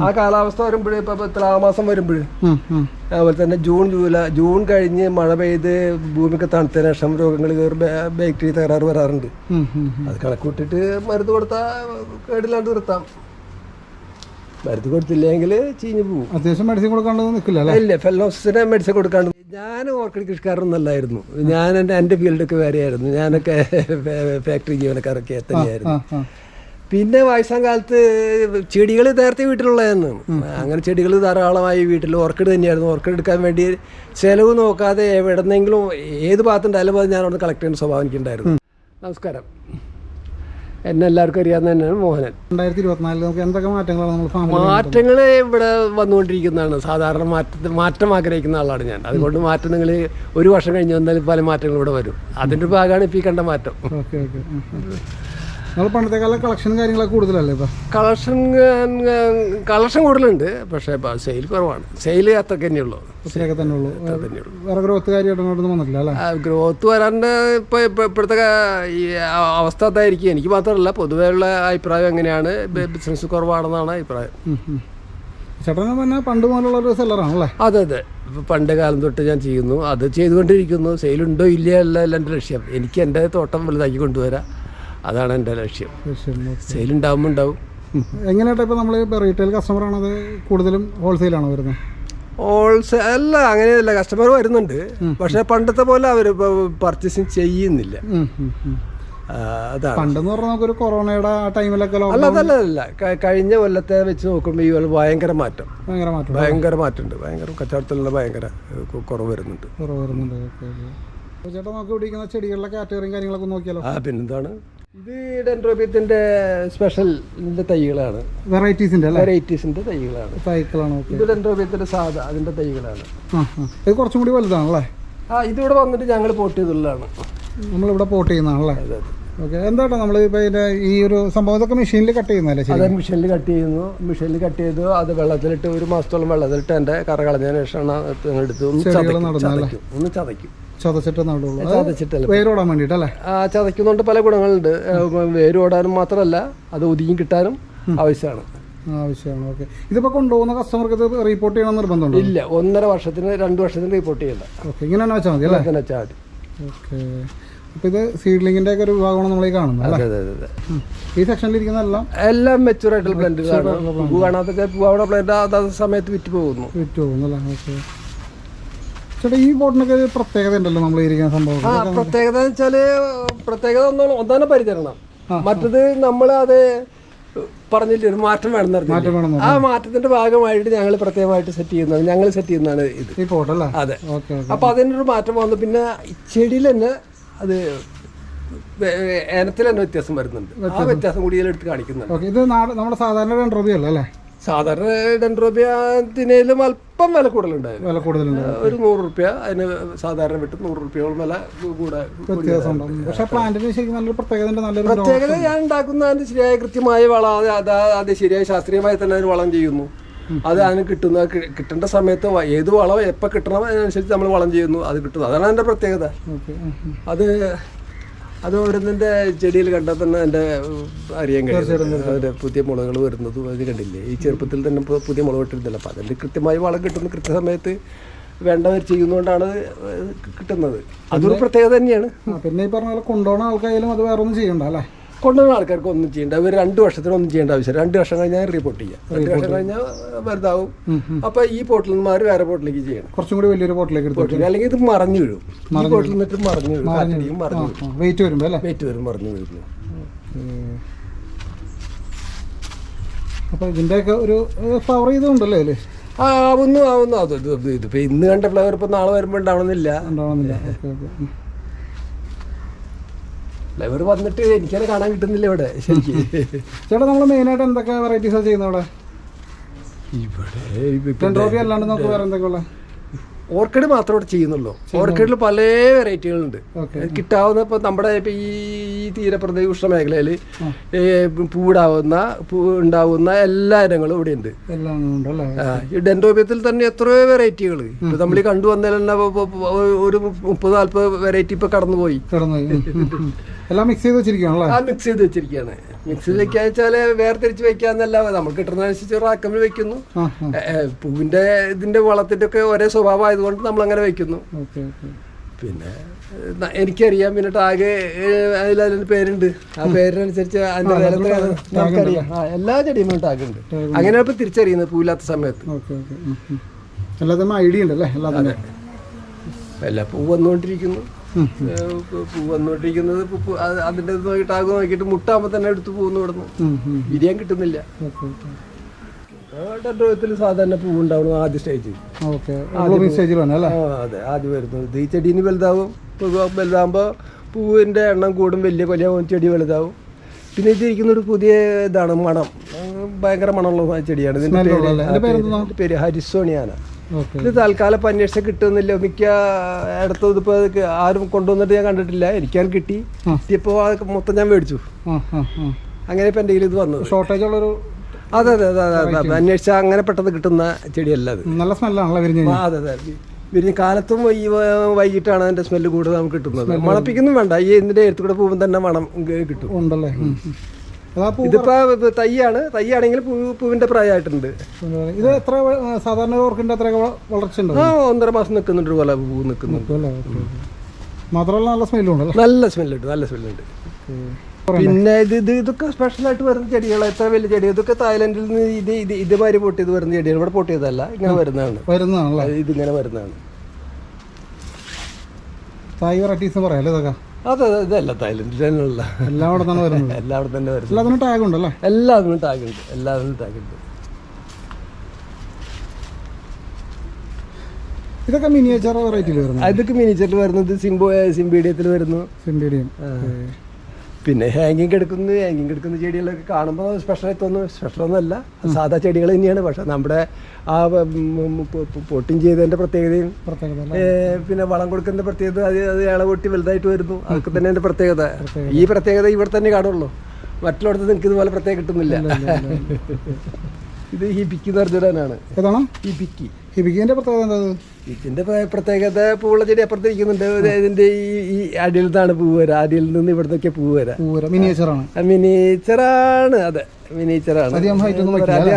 ആ കാലാവസ്ഥ വരുമ്പോഴേ ഇപ്പൊ ആ തുലാമാസം വരുമ്പോഴേ. അതുപോലെ തന്നെ ജൂൺ ജൂലൈ ജൂൺ കഴിഞ്ഞ് മഴ പെയ്ത് ഭൂമിക്ക് തണുത്തതിന് ശേഷം രോഗങ്ങൾ ബാക്ടീരിയ തകരാറ് വരാറുണ്ട്. അത് കണക്കൂട്ടിട്ട് മരുന്ന് കൊടുത്താൽ കേടില്ലാണ്ട് നിർത്താം. മരുന്ന് കൊടുത്തില്ലെങ്കിൽ ചീഞ്ഞു പോകും അത്യാവശ്യം മെഡിസിൻ കൊടുക്കാണ്ട് നിൽക്കില്ല ഇല്ല മെഡിസിൻ കൊടുക്കാണ്ട്. ഞാൻ ഓർക്കിഡ് കൃഷിക്കാരൊന്നല്ലായിരുന്നു ഞാൻ എന്റെ എന്റെ ഫീൽഡൊക്കെ വേറെയായിരുന്നു. ഞാനൊക്കെ ഫാക്ടറി ജീവനക്കാരൊക്കെ തന്നെയായിരുന്നു. ആ. പിന്നെ വയസ്സാം കാലത്ത് ചെടികൾ നേരത്തെ വീട്ടിലുള്ളതെന്ന്. അങ്ങനെ ചെടികൾ ധാരാളമായി വീട്ടിൽ ഓർക്കിഡ് തന്നെയായിരുന്നു. ഓർക്കിഡ് എടുക്കാൻ വേണ്ടി ചിലവ് നോക്കാതെ എവിടെന്നെങ്കിലും ഏത് ഭാഗത്തുണ്ടായാലും അത് ഞാൻ അവിടെ കളക്ട് ചെയ്യുന്ന സ്വഭാവം എനിക്കുണ്ടായിരുന്നു. നമസ്കാരം. എന്നെ എല്ലാവർക്കും അറിയാവുന്ന തന്നെയാണ് മോഹനൻ. രണ്ടായിരത്തി ഇരുപത്തിനാലിൽ നമുക്ക് എന്തൊക്കെ മാറ്റങ്ങളാണ് നമ്മൾ മാറ്റങ്ങൾ ഇവിടെ വന്നുകൊണ്ടിരിക്കുന്നതാണ്. സാധാരണ മാറ്റ മാറ്റം ആഗ്രഹിക്കുന്ന ആളാണ് ഞാൻ. അതുകൊണ്ട് മാറ്റം നിങ്ങൾ ഒരു വർഷം കഴിഞ്ഞ് വന്നാൽ പല മാറ്റങ്ങളും ഇവിടെ വരും. അതിന്റെ ഒരു ഭാഗമാണ് ഇപ്പോൾ ഈ കണ്ട മാറ്റം. Okay okay. നമ്മൾ പണ്ടത്തെ കാലം കളക്ഷൻ കാര്യങ്ങളൊക്കെ കൂടുതലല്ലേ ഇപ്പം? കളക്ഷൻ കളക്ഷൻ കൂടുതലുണ്ട്. പക്ഷേ സെയിൽ കുറവാണ്. സെയിൽ അത്രയ്ക്ക് തന്നെയുള്ളൂ. തന്നെ ഉള്ളൂ വേറെ ഗ്രോത്ത് കാര്യമായിട്ട് വന്നിട്ടില്ല അല്ലേ? ഗ്രോത്ത് വരാണ്ട് ഇപ്പോൾ ഇപ്പോൾ ഇപ്പോഴത്തെ ഈ അവസ്ഥ അതായിരിക്കും. എനിക്ക് മാത്രമല്ല പൊതുവെയുള്ള അഭിപ്രായം എങ്ങനെയാണ്? ബിസിനസ് കുറവാണെന്നാണ് അഭിപ്രായം. ചേട്ടൻ പിന്നെ പണ്ട് മുതലുള്ള ഒരു സെല്ലറാണല്ലേ അതെ അതെ. ഇപ്പൊ പണ്ട് കാലം തൊട്ട് ഞാൻ ചെയ്യുന്നു. അത് ചെയ്തുകൊണ്ടിരിക്കുന്നു. സെയിലുണ്ടോ ഉണ്ടോ ഇല്ലയോ അല്ല എന്റെ ലക്ഷ്യം എനിക്ക് എന്റെ തോട്ടം വലുതാക്കി കൊണ്ടുവരാം. അതാണ് എന്റെ ലക്ഷ്യം. സെയിൽ ഉണ്ടാവുമ്പോൾ ഉണ്ടാവും എങ്ങനെയായിട്ട് ഇപ്പോൾ നമ്മൾ ഇപ്പോൾ റീറ്റെയിൽ കസ്റ്റമർ ആണത് കൂടുതലും ഹോൾസെയിലാണോ വരുന്നത് ഹോൾസെ അല്ല അങ്ങനെയല്ല. കസ്റ്റമർ വരുന്നുണ്ട്. പക്ഷേ പണ്ടത്തെ പോലെ അവർ പർച്ചേസിങ് ചെയ്യുന്നില്ല. പണ്ടെന്ന് പറഞ്ഞാൽ നമുക്കൊരു കൊറോണയുടെ ആ ടൈമിലൊക്കെ അല്ല അതല്ല അല്ല കഴിഞ്ഞ കൊല്ലത്തെ വെച്ച് നോക്കുമ്പോൾ ഈ കൊല്ലം ഭയങ്കര മാറ്റം. ഭയങ്കര മാറ്റം. ഭയങ്കര മാറ്റമുണ്ട്. ഭയങ്കര കച്ചവടത്തിലുള്ള ഭയങ്കര കുറവ് വരുന്നുണ്ട്. കുറവ് വരുന്നുണ്ട്. ചേട്ടാ നമുക്ക് ഇവിടെ ഇരിക്കുന്ന ചെടികളിലെ കാറ്റഗറിയും കാര്യങ്ങളൊക്കെ നോക്കിയാലോ? ആ പിന്നെന്താണ്? ഇത് ഡെൻഡ്രോബിയത്തിന്റെ സ്പെഷ്യൽ തൈകളാണ്. വെറൈറ്റീസിന്റെ വെറൈറ്റീസിന്റെ തൈകളാണ്. തൈകളാണ് ഇത് ഡെൻഡ്രോബിയത്തിന്റെ സാധാ അതിന്റെ തൈകളാണ്. ഇത് കുറച്ചും കൂടി വലുതാണല്ലേ? ആ ഇതിവിടെ വന്നിട്ട് ഞങ്ങൾ പോട്ട് ചെയ്തുള്ളതാണ്. നമ്മളിവിടെ പോട്ട് ചെയ്യുന്നതാണല്ലേ? ഓക്കെ എന്താട്ടോ നമ്മൾ ഇതിന്റെ ഈ ഒരു സംഭവം? ഇതൊക്കെ മെഷീനിൽ കട്ട് ചെയ്യുന്നതല്ലേ അതെ മെഷീനിൽ കട്ട് ചെയ്യുന്നു. മെഷീനിൽ കട്ട് ചെയ്തു. അത് വെള്ളത്തിലിട്ട് ഒരു മാസത്തോളം വെള്ളത്തിലിട്ട് എന്റെ കറ കളഞ്ഞതിന് ശേഷമാണ് എടുത്തു ഒന്ന് ചതയ്ക്കും? ഒന്ന് വേരോടാൻ വേണ്ടിട്ടല്ലേ ചതയ്ക്കുന്നതുകൊണ്ട് പല ഗുണങ്ങളുണ്ട്. വേരോടാനും മാത്രമല്ല അത് ഒതുങ്ങി കിട്ടാനും ആവശ്യമാണ്. ആവശ്യമാണ് ഓക്കെ. ഇതിപ്പോ കൊണ്ടുപോകുന്ന കസ്റ്റമർക്ക് ഇത് റിപ്പോർട്ട് ചെയ്യണം നിർബന്ധമുണ്ടോ? ഇല്ല ഒന്നര വർഷത്തിന് രണ്ട് വർഷത്തിന് റിപ്പോർട്ട് ചെയ്യണ്ട. ഓക്കെ ഇങ്ങനെ തന്നെ വെച്ചാൽ മതി അല്ലേ? വെച്ചാൽ മതി. ഓക്കെ. അപ്പൊ ഇത് സീഡ്ലിങ്ങിന്റെ ഒക്കെ ഒരു വിഭാഗമാണ് നമ്മൾ ഈ കാണുന്നത് അല്ലേ? ഈ സെക്ഷനിൽ ഇരിക്കുന്ന എല്ലാം? എല്ലാം മെച്ചൂർ ആയിട്ടുള്ള പ്ലാന്റുകളാണ് പൂ കാണാത്ത പൂവാവിടെ പ്ലാന്റ് അതാത് സമയത്ത് വിറ്റ് പോകുന്നു. വിറ്റ് പോകുന്നല്ലേ ഓക്കെ. ചേട്ടാ ഈ ബോട്ടിനൊക്കെ ഒരു പ്രത്യേകത ഉണ്ടല്ലോ നമ്മൾ ഇരിക്കുന്ന സംഭവം. ആ പ്രത്യേകത എന്ന് വെച്ചാൽ പ്രത്യേകത ഒന്നും ഒന്നാണ് പരിചരണം. മറ്റത് നമ്മൾ അത് പറഞ്ഞില്ലേ ഒരു മാറ്റം വേണം ആ മാറ്റത്തിന്റെ ഭാഗമായിട്ട് ഞങ്ങൾ പ്രത്യേകമായിട്ട് സെറ്റ് ചെയ്യുന്നത് ഞങ്ങൾ സെറ്റ് ചെയ്യുന്നതാണ് ഇത്. ഈ അതെ. അപ്പൊ അതിനൊരു മാറ്റം വന്നു. പിന്നെ ചെടിയിൽ തന്നെ അത് ഏനത്തിൽ തന്നെ വ്യത്യാസം വരുന്നുണ്ട്. ആ വ്യത്യാസം. കൂടി ഇതിലെടുത്ത് കാണിക്കുന്നുണ്ട്. ഇത് നമ്മുടെ സാധാരണ ഡെൻഡ്രോബി അല്ല അല്ലേ? സാധാരണ ഡെൻഡ്രോബിയത്തിനേലും അല്പം വില കൂടുതലുണ്ടായിരുന്നു. വില കൂടുതലുണ്ട് ഒരു നൂറ് റുപ്യ അതിന് സാധാരണ വിട്ട് നൂറ് റുപ്യോളം വില കൂടെ പക്ഷേ പ്ലാന്റിന് ശരിക്കും നല്ലൊരു പ്രത്യേകത നല്ലൊരു പ്രത്യേകത ഞാൻ ഉണ്ടാക്കുന്ന അതിന് ശരിയായ കൃത്യമായ വളം അത് അത് ശരിയായ ശാസ്ത്രീയമായി തന്നെ അതിന് വളം ചെയ്യുന്നു. അത് അതിന് കിട്ടുന്ന കിട്ടേണ്ട സമയത്ത് ഏത് വളം എപ്പോൾ കിട്ടണം അതിനനുസരിച്ച് നമ്മൾ വളം ചെയ്യുന്നു അത് കിട്ടുന്നു. അതാണ് അതിന്റെ പ്രത്യേകത. അത് അത് ഓരോന്നിന്റെ ചെടിയിൽ കണ്ടാൽ തന്നെ എന്റെ അറിയാൻ കഴിയും. അതിന്റെ പുതിയ മുളകൾ വരുന്നതും അത് കണ്ടില്ലേ? ഈ ചെറുപ്പത്തിൽ തന്നെ പുതിയ മുളക് ഇട്ടിരുന്നില്ല അപ്പോൾ അതിന്റെ കൃത്യമായി വളം കിട്ടുന്ന കൃത്യസമയത്ത് വേണ്ടവർ ചെയ്യുന്നതുകൊണ്ടാണ് കിട്ടുന്നത്. അതൊരു പ്രത്യേകത തന്നെയാണ്. പിന്നെ ഈ പറഞ്ഞ പോലെ കൊണ്ടുപോകുന്ന ആൾക്കായാലും അത് വേറെ ഒന്നും ചെയ്യണ്ട അല്ലേ? കൊണ്ടുവന്ന ആൾക്കാർക്ക് ഒന്നും ചെയ്യേണ്ട. ഒരു രണ്ട് വർഷത്തിനൊന്നും ചെയ്യേണ്ട ആവശ്യം രണ്ട് വർഷം കഴിഞ്ഞാൽ റിപ്പോർട്ട് ചെയ്യാം. രണ്ട് വർഷം കഴിഞ്ഞാൽ വലുതാവും. അപ്പോൾ ഈ പോർട്ടിൽ നിന്ന് മാറി വേറെ പോർട്ടിലേക്ക് ചെയ്യണം. കുറച്ചും കൂടി വലിയൊരു പോട്ടിലേക്ക് പോർട്ടിൽ അല്ലെങ്കിൽ ഇത് മറഞ്ഞു വീഴും. ഈ പോർട്ടിൽ നിന്നിട്ട് മറഞ്ഞു വീഴും. മറഞ്ഞു വീഴും. വെയിറ്റ് വരുമ്പോൾ അല്ലേ? വെയിറ്റ് വരും മറഞ്ഞു വീഴുന്നു അപ്പോൾ ഇതിന്റെയൊക്കെ ഒരു ഫ്ലവർ ചെയ്തുണ്ടല്ലോ അല്ലേ ആ ആവുന്നു ആവുന്നു. അത് ഇത് ഇപ്പൊ ഇന്ന് കണ്ട ഫ്ലവർ ഇപ്പൊ നാളെ വരുമ്പോൾ ഉണ്ടാവണമെന്നില്ല. ഉണ്ടാവണമെന്നില്ല. Okay okay. ഉം. ഇവർ വന്നിട്ട് എനിക്കത് കാണാൻ കിട്ടുന്നില്ല ഇവിടെ. ശരിക്കും ചേട്ടാ നമ്മൾ മെയിനായിട്ട് എന്തൊക്കെ വെറൈറ്റീസാണ് ചെയ്യുന്നത് അവിടെ ഇവിടെ ട്രോഫി അല്ലാണ്ട് നമുക്ക് വേറെ എന്തൊക്കെ ഉള്ളത്? ഓർക്കിഡ് മാത്രം ഇവിടെ ചെയ്യുന്നുള്ളൂ. ഓർക്കിഡിൽ പല വെറൈറ്റികളുണ്ട്. കിട്ടാവുന്ന ഇപ്പൊ നമ്മുടെ ഇപ്പൊ ഈ തീരപ്രദേശ ഉഷ്ണ മേഖലയിൽ പൂവിടാവുന്ന പൂ ഉണ്ടാവുന്ന എല്ലാ ഇനങ്ങളും ഇവിടെ ഉണ്ട്. ഈ ഡെൻഡോബിയത്തിൽ തന്നെ എത്രയോ വെറൈറ്റികൾ. ഇപ്പൊ നമ്മൾ ഈ കണ്ടു വന്നതിൽ തന്നെ ഒരു മുപ്പത് നാല്പത് വെറൈറ്റി ഇപ്പൊ കടന്നുപോയി. എല്ലാം മിക്സ് ചെയ്ത് വെച്ചിരിക്കുകയാണല്ലേ? ആ മിക്സ് ചെയ്ത് വെച്ചിരിക്കുകയാണ്. മിക്സിൽ വെക്കാന്ന് വെച്ചാൽ വേർതിരിച്ച് വെക്കാന്നല്ല നമ്മൾ കിട്ടുന്നതനുസരിച്ച് റാക്കമിൽ വെക്കുന്നു. പൂവിന്റെ ഇതിന്റെ വളത്തിന്റെ ഒക്കെ ഒരേ സ്വഭാവം ആയതുകൊണ്ട് നമ്മൾ അങ്ങനെ വെക്കുന്നു പിന്നെ എനിക്കറിയാം പിന്നെ ടാഗ് അതിൽ അതിന്റെ പേരുണ്ട്. ആ പേരിനനുസരിച്ച് അതിന്റെ വില എത്ര നമുക്കറിയാം. ആ, എല്ലാ ചെടിയും ടാഗ് ഉണ്ട്. അങ്ങനെയാണ് ഇപ്പൊ തിരിച്ചറിയുന്നത് പൂവില്ലാത്ത സമയത്ത്. എല്ലാത്തിനും ഐഡിയ ഉണ്ടല്ലേ? എല്ലാ പൂ വന്നുകൊണ്ടിരിക്കുന്നു. വന്നുകൊണ്ടിരിക്കുന്നത് അത് അതിന്റെ ഇത് നോക്കി ടാഗ് നോക്കിയിട്ട് മുട്ടാകുമ്പോ തന്നെ എടുത്തു പോകുന്നു ഇവിടുന്ന്. വിരിയാൻ കിട്ടുന്നില്ല. സാധാരണ പൂ ഉണ്ടാവണം ആദ്യ സ്റ്റേജിൽ അതെ ആദ്യം വരുന്നത്. ഈ ചെടീന് വലുതാവും പൂ വലുതാകുമ്പോൾ പൂവിന്റെ എണ്ണം കൂടും വലിയ കൊലയാവും ചെടി വലുതാവും. പിന്നെ ഇത് ഇരിക്കുന്ന ഒരു പുതിയ ഇതാണ് മണം. ഭയങ്കര മണമുള്ള ചെടിയാണ്. ഇതിന്റെ Smell പേര്? പേര് ഹരിസോണിയാണ്. ഇത് തൽക്കാലം ഇപ്പം അന്വേഷിച്ചാൽ കിട്ടുന്നില്ല. മിക്ക ഇടത്തും ഇതിപ്പോൾ ആരും കൊണ്ടുവന്നിട്ട് ഞാൻ കണ്ടിട്ടില്ല. എനിക്കാൻ കിട്ടി. അത് മൊത്തം ഞാൻ മേടിച്ചു. അങ്ങനെ ഇപ്പം കയ്യിൽ ഇത് വന്നത്. ഷോർട്ടേജ് ഉള്ളൊരു അതെ അതെ അതെ അതെ അതെ. അന്വേഷിച്ചാൽ അങ്ങനെ പെട്ടെന്ന് കിട്ടുന്ന ചെടിയല്ല അത്. നല്ല സ്മെല്ലാണല്ലോ വിരിഞ്ഞ് ആ, അതെ അതെ. വിരിഞ്ഞ് കാലത്തും ഈ വൈകിട്ടാണ് അതിന്റെ സ്മെല്ല് കൂടുതൽ നമുക്ക് കിട്ടുന്നത്. മണപ്പിക്കൊന്നും വേണ്ട. ഈ ഇതിന്റെ എടുത്തു കൂടെ പോകുമ്പോൾ തന്നെ മണം കിട്ടും. ഉണ്ടല്ലേ? ഇതിപ്പോ ഇത് തൈയാണ്. തൈയാണെങ്കിൽ പൂവിന്റെ പ്രായമായിട്ടുണ്ട്. ഇത് എത്ര സാധാരണ ഓർക്കിന്റെ അത്ര വളർച്ച ആ ഒന്നര മാസം നിൽക്കുന്നുണ്ട് പോലെ പൂ നിൽക്കുന്നുണ്ട് മാത്രമല്ല നല്ല സ്മെല്ലുണ്ട് നല്ല സ്മെല്ലുണ്ട് നല്ല സ്മെല്ലുണ്ട്. പിന്നെ ഇത് ഇത് ഇതൊക്കെ സ്പെഷ്യലായിട്ട് വരുന്ന ചെടികൾ എത്ര വലിയ ചെടി? ഇതൊക്കെ തായ്ലൻഡിൽ നിന്ന് ഇത് ഇത് ഇതുമാതിരി പൊട്ടിയത് വരുന്ന ചെടിയാണ്. ഇവിടെ പൊട്ടിയതല്ല ഇങ്ങനെ വരുന്നതാണ്. വരുന്നതാണല്ലോ? ഇതിങ്ങനെ വരുന്നതാണ്. തായ് വെറൈറ്റീസ് പറയാം അല്ലേ ഇതൊക്കെ? അതെ അതെ ഇതല്ല തായ്ലൻഡിൽ തന്നെയുള്ള. എല്ലാം അവിടെ തന്നെ വരുന്നത്. എല്ലാവിടെ തന്നെ വരുന്നത്. എല്ലാത്തിനും ടാഗ് ഉണ്ടല്ലേ? എല്ലാത്തിനും ടാഗുണ്ട് എല്ലാത്തിനും ടാഗുണ്ട് ഇതൊക്കെ മിനിയേച്ചർ വെറൈറ്റിയിൽ വരുന്നത്. അതൊക്കെ മിനിയേച്ചറിൽ വരുന്നത് സിംബോ സിംബീഡിയത്തിൽ വരുന്നു. സിംബീഡിയം. പിന്നെ ഹാങ്ങിങ് എടുക്കുന്നു ഹാങ്ങിങ് എടുക്കുന്ന ചെടികളൊക്കെ കാണുമ്പോൾ സ്പെഷ്യലായി തോന്നും. സ്പെഷ്യലൊന്നുമല്ല സാധാ ചെടികൾ തന്നെയാണ്. പക്ഷെ നമ്മുടെ ആ പൊട്ടിങ് ചെയ്തതിന്റെ പ്രത്യേകതയും പ്രത്യേകത പിന്നെ വളം കൊടുക്കുന്ന പ്രത്യേകത അത് അത് ഇള പൊട്ടി വലുതായിട്ട് വരുന്നു. അതൊക്കെ തന്നെ എന്റെ പ്രത്യേകത. ഈ പ്രത്യേകത ഇവിടെ തന്നെ കാണുള്ളൂ. മറ്റുള്ളടത്ത് നിങ്ങൾക്ക് ഇതുപോലെ പ്രത്യേകം കിട്ടുന്നില്ല. ഇത് പിക്കി എന്ന് ഏതാണ്? ഹിബിക്കി ഹിബിക്കിന്റെ പ്രത്യേകത എന്താ? ഇത്? ഇതിന്റെ പ്ര- പ്രത്യേകത പൂവുള്ള ചെടി അപ്പുറത്ത് ഇരിക്കുന്നുണ്ട് ഇത് ഇതിന്റെ ഈ ഈ അടിയിലത്താണ് പൂവ് വരാ. അടിയിൽ നിന്ന് ഇവിടുന്നൊക്കെ പൂവ് വരാ. പൂര മിനിയേച്ചർ ആണ് മിനിച്ചറാണ് അതെ മിനിയേച്ചറാണ്. അധികം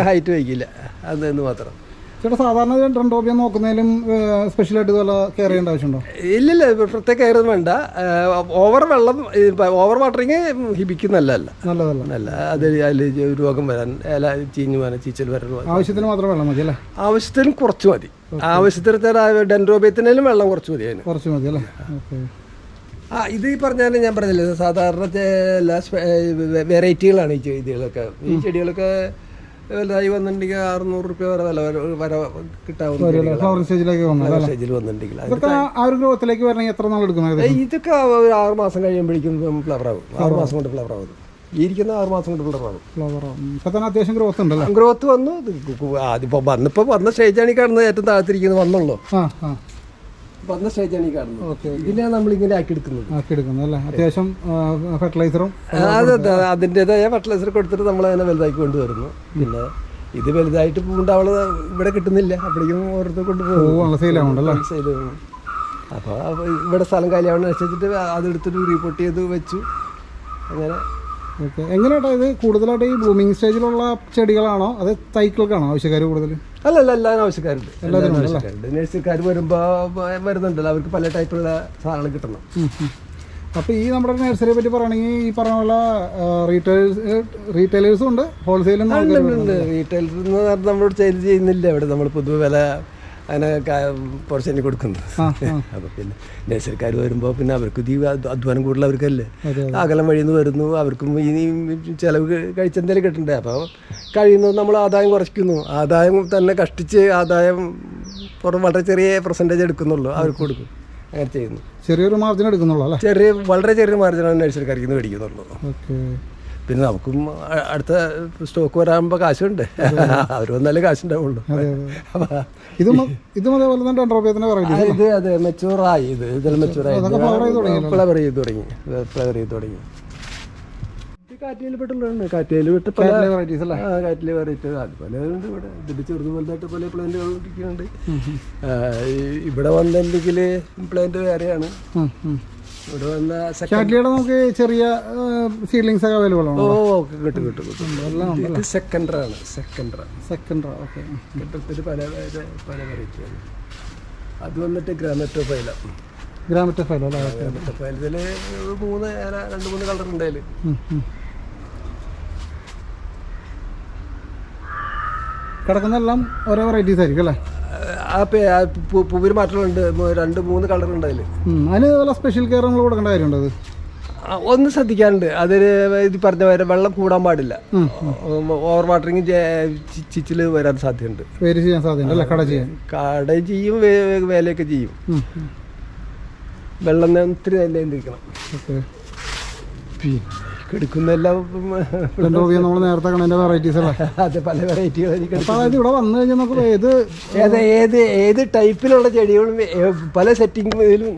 ഹൈറ്റ് വയ്ക്കില്ല. അതെന്ന് മാത്രം. ചേട്ടാ സാധാരണ ട്രെൻഡോപ്പിയ നോക്കുന്നതിലും സ്പെഷ്യലായിട്ട് ഇതുപോലെ കെയർ ചെയ്യേണ്ട ആവശ്യമുണ്ടോ? ഇല്ലില്ല പ്രത്യേക ഒന്നും വേണ്ട. ഓവർ വെള്ളം ഓവർ വാട്ടറിങ് ഹിബിക്കുന്നല്ല നല്ലതല്ല. നല്ല അത് അതിൽ രോഗം വരാൻ ഇല ചീഞ്ഞു വരാൻ ചീച്ചൽ വരാൻ ആവശ്യത്തിന് മാത്രം വെള്ളം മതി അല്ലേ? ആവശ്യത്തിന് കുറച്ച് മതി. ആവശ്യത്തിന് ഡെൻഡ്രോബിയത്തിനും വെള്ളം കുറച്ച് മതി അതിന്. കുറച്ച് മതി അല്ലേ? ഓക്കെ. ആ ഇത് ഈ പറഞ്ഞാൽ ഞാൻ പറഞ്ഞില്ലേ സാധാരണ എല്ലാ വെറൈറ്റികളാണ് ഈ ചെടികളൊക്കെ ഈ ചെടികളൊക്കെ വലുതായി വന്നിട്ടുണ്ടെങ്കിൽ അറുന്നൂറ് റുപ്യ വരെ വില വര- കിട്ടാവുന്ന ചെടികളാണ്. ഫ്ലവർ സ്റ്റേജിലേക്ക് വന്നത് സ്റ്റേജിൽ വന്നിട്ടുണ്ടെങ്കിൽ അത് ഇതൊക്കെ ആ ഒരു ഗ്രോത്തിലേക്ക് വരണമെങ്കിൽ എത്ര നാൾ ഇതൊക്കെ ഒരു ആറ് മാസം കഴിയുമ്പോഴേക്കും ഫ്ലവർ ആവും. ആറ് മാസം കൊണ്ട് ഫ്ലവർ ആവും ഇരിക്കുന്ന ആറ് മാസം കൊണ്ട് ഫ്ലവർ ആവും. ഫ്ലവർ ഇപ്പൊ തന്നെ അത്യാവശ്യം ഗ്രോത്ത് ഉണ്ടല്ലേ ഗ്രോത്ത് വന്നു. ആദ്യം വന്നിപ്പോൾ വന്ന സ്റ്റേജാണ് ഈ കാണുന്നത് ഏറ്റവും താഴ്ത്തിരിക്കുന്നത് വന്നുള്ളൂ. ആ ആ. വന്ന സ്റ്റേജാണ് ഈ കാണുന്നത്. ഓക്കെ ഇതിനെയാണ് നമ്മൾ ഇങ്ങനെ ആക്കി എടുക്കുന്നത് ആക്കി എടുക്കുന്നത് അല്ലേ അത്യാവശ്യം ഫെർട്ടിലൈസറും അത് അതിന്റെതായ ഫെർട്ടിലൈസർ കൊടുത്തിട്ട് നമ്മൾ അതിനെ വലുതാക്കി കൊണ്ടുവരുന്നു. പിന്നെ ഇത് വലുതായിട്ട് പൂണ്ടാവൾ ഇവിടെ കിട്ടുന്നില്ല. അപ്പോഴേക്കും ഓരോരുത്തർ കൊണ്ടുപോകും. സെയിൽ ആവുന്നുണ്ടല്ലേ സെയിൽ അപ്പോൾ ഇവിടെ സ്ഥലം കാലിയാവണം അനുസരിച്ചിട്ട് അതെടുത്തിട്ട് റിപ്പോർട്ട് ചെയ്ത് വെച്ചു. അങ്ങനെ ഓക്കെ. എങ്ങനെയാട്ടോ ഇത്? കൂടുതലായിട്ട് ഈ ബ്ലൂമിങ് സ്റ്റേജിലുള്ള ചെടികളാണോ? അത് തൈക്കൾക്കാണോ ആവശ്യക്കാർ കൂടുതൽ? അല്ല അല്ല എല്ലാവരും ആവശ്യക്കാരുണ്ട്. എല്ലാവരും ആവശ്യക്കാരുണ്ട്. വരുമ്പോൾ വരുന്നുണ്ടല്ലോ. അവർക്ക് പല ടൈപ്പുള്ള സാധനങ്ങൾ കിട്ടണം. അപ്പോൾ ഈ നമ്മുടെ നഴ്സറിയെ പറ്റി പറയുകയാണെങ്കിൽ ഈ പറഞ്ഞ പോലെ റീറ്റെയിൽസ് റീറ്റെയിലേഴ്സും ഉണ്ട് ഹോൾസെയിലും റീറ്റെയിൽസ് നമ്മളോട് സെയിൽ ചെയ്യുന്നില്ല. ഇവിടെ നമ്മൾ പൊതുവെ വില അങ്ങനെ പുറത്തേക്ക് കൊടുക്കുന്നത്. അപ്പോൾ പിന്നെ നഴ്സറിക്കാർ വരുമ്പോ പിന്നെ അവർക്ക് ഈ അധ്വ- അധ്വാനം കൂടുതൽ അവർക്കല്ലേ അകലം വഴിയിൽ നിന്ന് വരുന്നു അവർക്കും ഇനി ചിലവ് കഴിച്ചെന്തെങ്കിലും കിട്ടണ്ടേ? അപ്പോൾ കഴിയുന്നത് നമ്മൾ ആദായം കുറയ്ക്കുന്നു. ആദായം തന്നെ കഷ്ടിച്ച് ആദായം വളരെ ചെറിയ പെർസെന്റേജ് എടുക്കുന്നുള്ളൂ അവർക്ക് കൊടുക്കും. അങ്ങനെ ചെയ്യുന്നു. ചെറിയൊരു മാർജിൻ എടുക്കുന്നുള്ളൂ അല്ലേ? ചെറിയ വളരെ ചെറിയ മാർജിനാണ് നഴ്സറിക്കാർക്ക് മേടിക്കുന്നുള്ളൂ. ഓക്കെ. പിന്നെ നമുക്കും അടുത്ത സ്റ്റോക്ക് വരാകുമ്പോൾ കാശുണ്ട്. അവർ വന്നാലേ കാശുണ്ടാവുള്ളൂ. ഇതും ഇതും അതേപോലെ തന്നെ ഇത് അതെ മെച്ചൂറായി ഇത് ഇതിൽ മെച്ചൂറായി ഫ്ലവർ ചെയ്ത് തുടങ്ങി ഫ്ലവർ ചെയ്ത് തുടങ്ങി. കാറ്റയിൽ പെട്ടുള്ളതാണ് കാറ്റയിൽ വിട്ട് പല വെറൈറ്റീസ് അല്ലേ? ആ, കാറ്റിൽ വെറൈറ്റി അതുപോലെ ഉണ്ട് ഇവിടെ. ഇതിന്റെ ചെറുത് വലുതായിട്ട് പല പ്ലാന്റുകൾ ഇരിക്കുന്നുണ്ട്. ഇവിടെ വന്നിട്ടുണ്ടെങ്കിൽ പ്ലാന്റ് വേറെയാണ്. ഇവിടെ വന്ന സെക്കൻഡ് നമുക്ക് ചെറിയ സീഡ്ലിങ്സ് ഒക്കെ അവൈലബിൾ ഓ ആണോ ഓക്കെ കിട്ടും കിട്ടും. കിട്ടും എല്ലാം ഇത് സെക്കൻഡറാണ് സെക്കൻഡറ സെക്കൻഡറ ഓക്കെ കിട്ടത്തിൽ പല പല- വെറൈറ്റിയാണ് അത് വന്നിട്ട് ഗ്രാമറ്റോ ഫൈല ഗ്രാമറ്റോ ഫൈല ഗ്രാനറ്റോ ഫൈലത്തിൽ മൂന്ന് രണ്ട് മൂന്ന് കളർ ഉണ്ട് അതിൽ കിടക്കുന്നതെല്ലാം ഓരോ വെറൈറ്റീസ് ആയിരിക്കും അല്ലേ? ആ പേ ആ പൂ- പൂവിൽ രണ്ട് മൂന്ന് കളർ ഉണ്ട് അതിൽ അതിന് നല്ല സ്പെഷ്യൽ കെയർ നമ്മൾ കൊടുക്കേണ്ട കാര്യമുണ്ട് അത്? ഒന്ന് ശ്രദ്ധിക്കാനുണ്ട്. അതിന് ഇത് പറഞ്ഞ വരെ വെള്ളം കൂടാൻ പാടില്ല. ഓവർ വാട്ടറിങ് ചിച്ചിൽ വരാൻ സാധ്യതയുണ്ട്. ചെയ്യാൻ സാധ്യതയുണ്ട് കട ചെയ്യാൻ. കട ചെയ്യും വേലയൊക്കെ ചെയ്യും. വെള്ളം ഒത്തിരി നല്ല എന്തിരിക്കണം ഓക്കെ. പിന്നെ കിടക്കുന്നെല്ലാം എല്ലാം രൂപ നമ്മൾ നേരത്തെ കണ്ടതിന്റെ വെറൈറ്റീസ് അല്ലേ? അത് പല വെറൈറ്റികൾ അതായത് ഇവിടെ വന്നു കഴിഞ്ഞാൽ നമുക്ക് ഏത് ഏത് ഏത് ഏത് ടൈപ്പിലുള്ള ചെടികളും പല സെറ്റിങ്ങിലും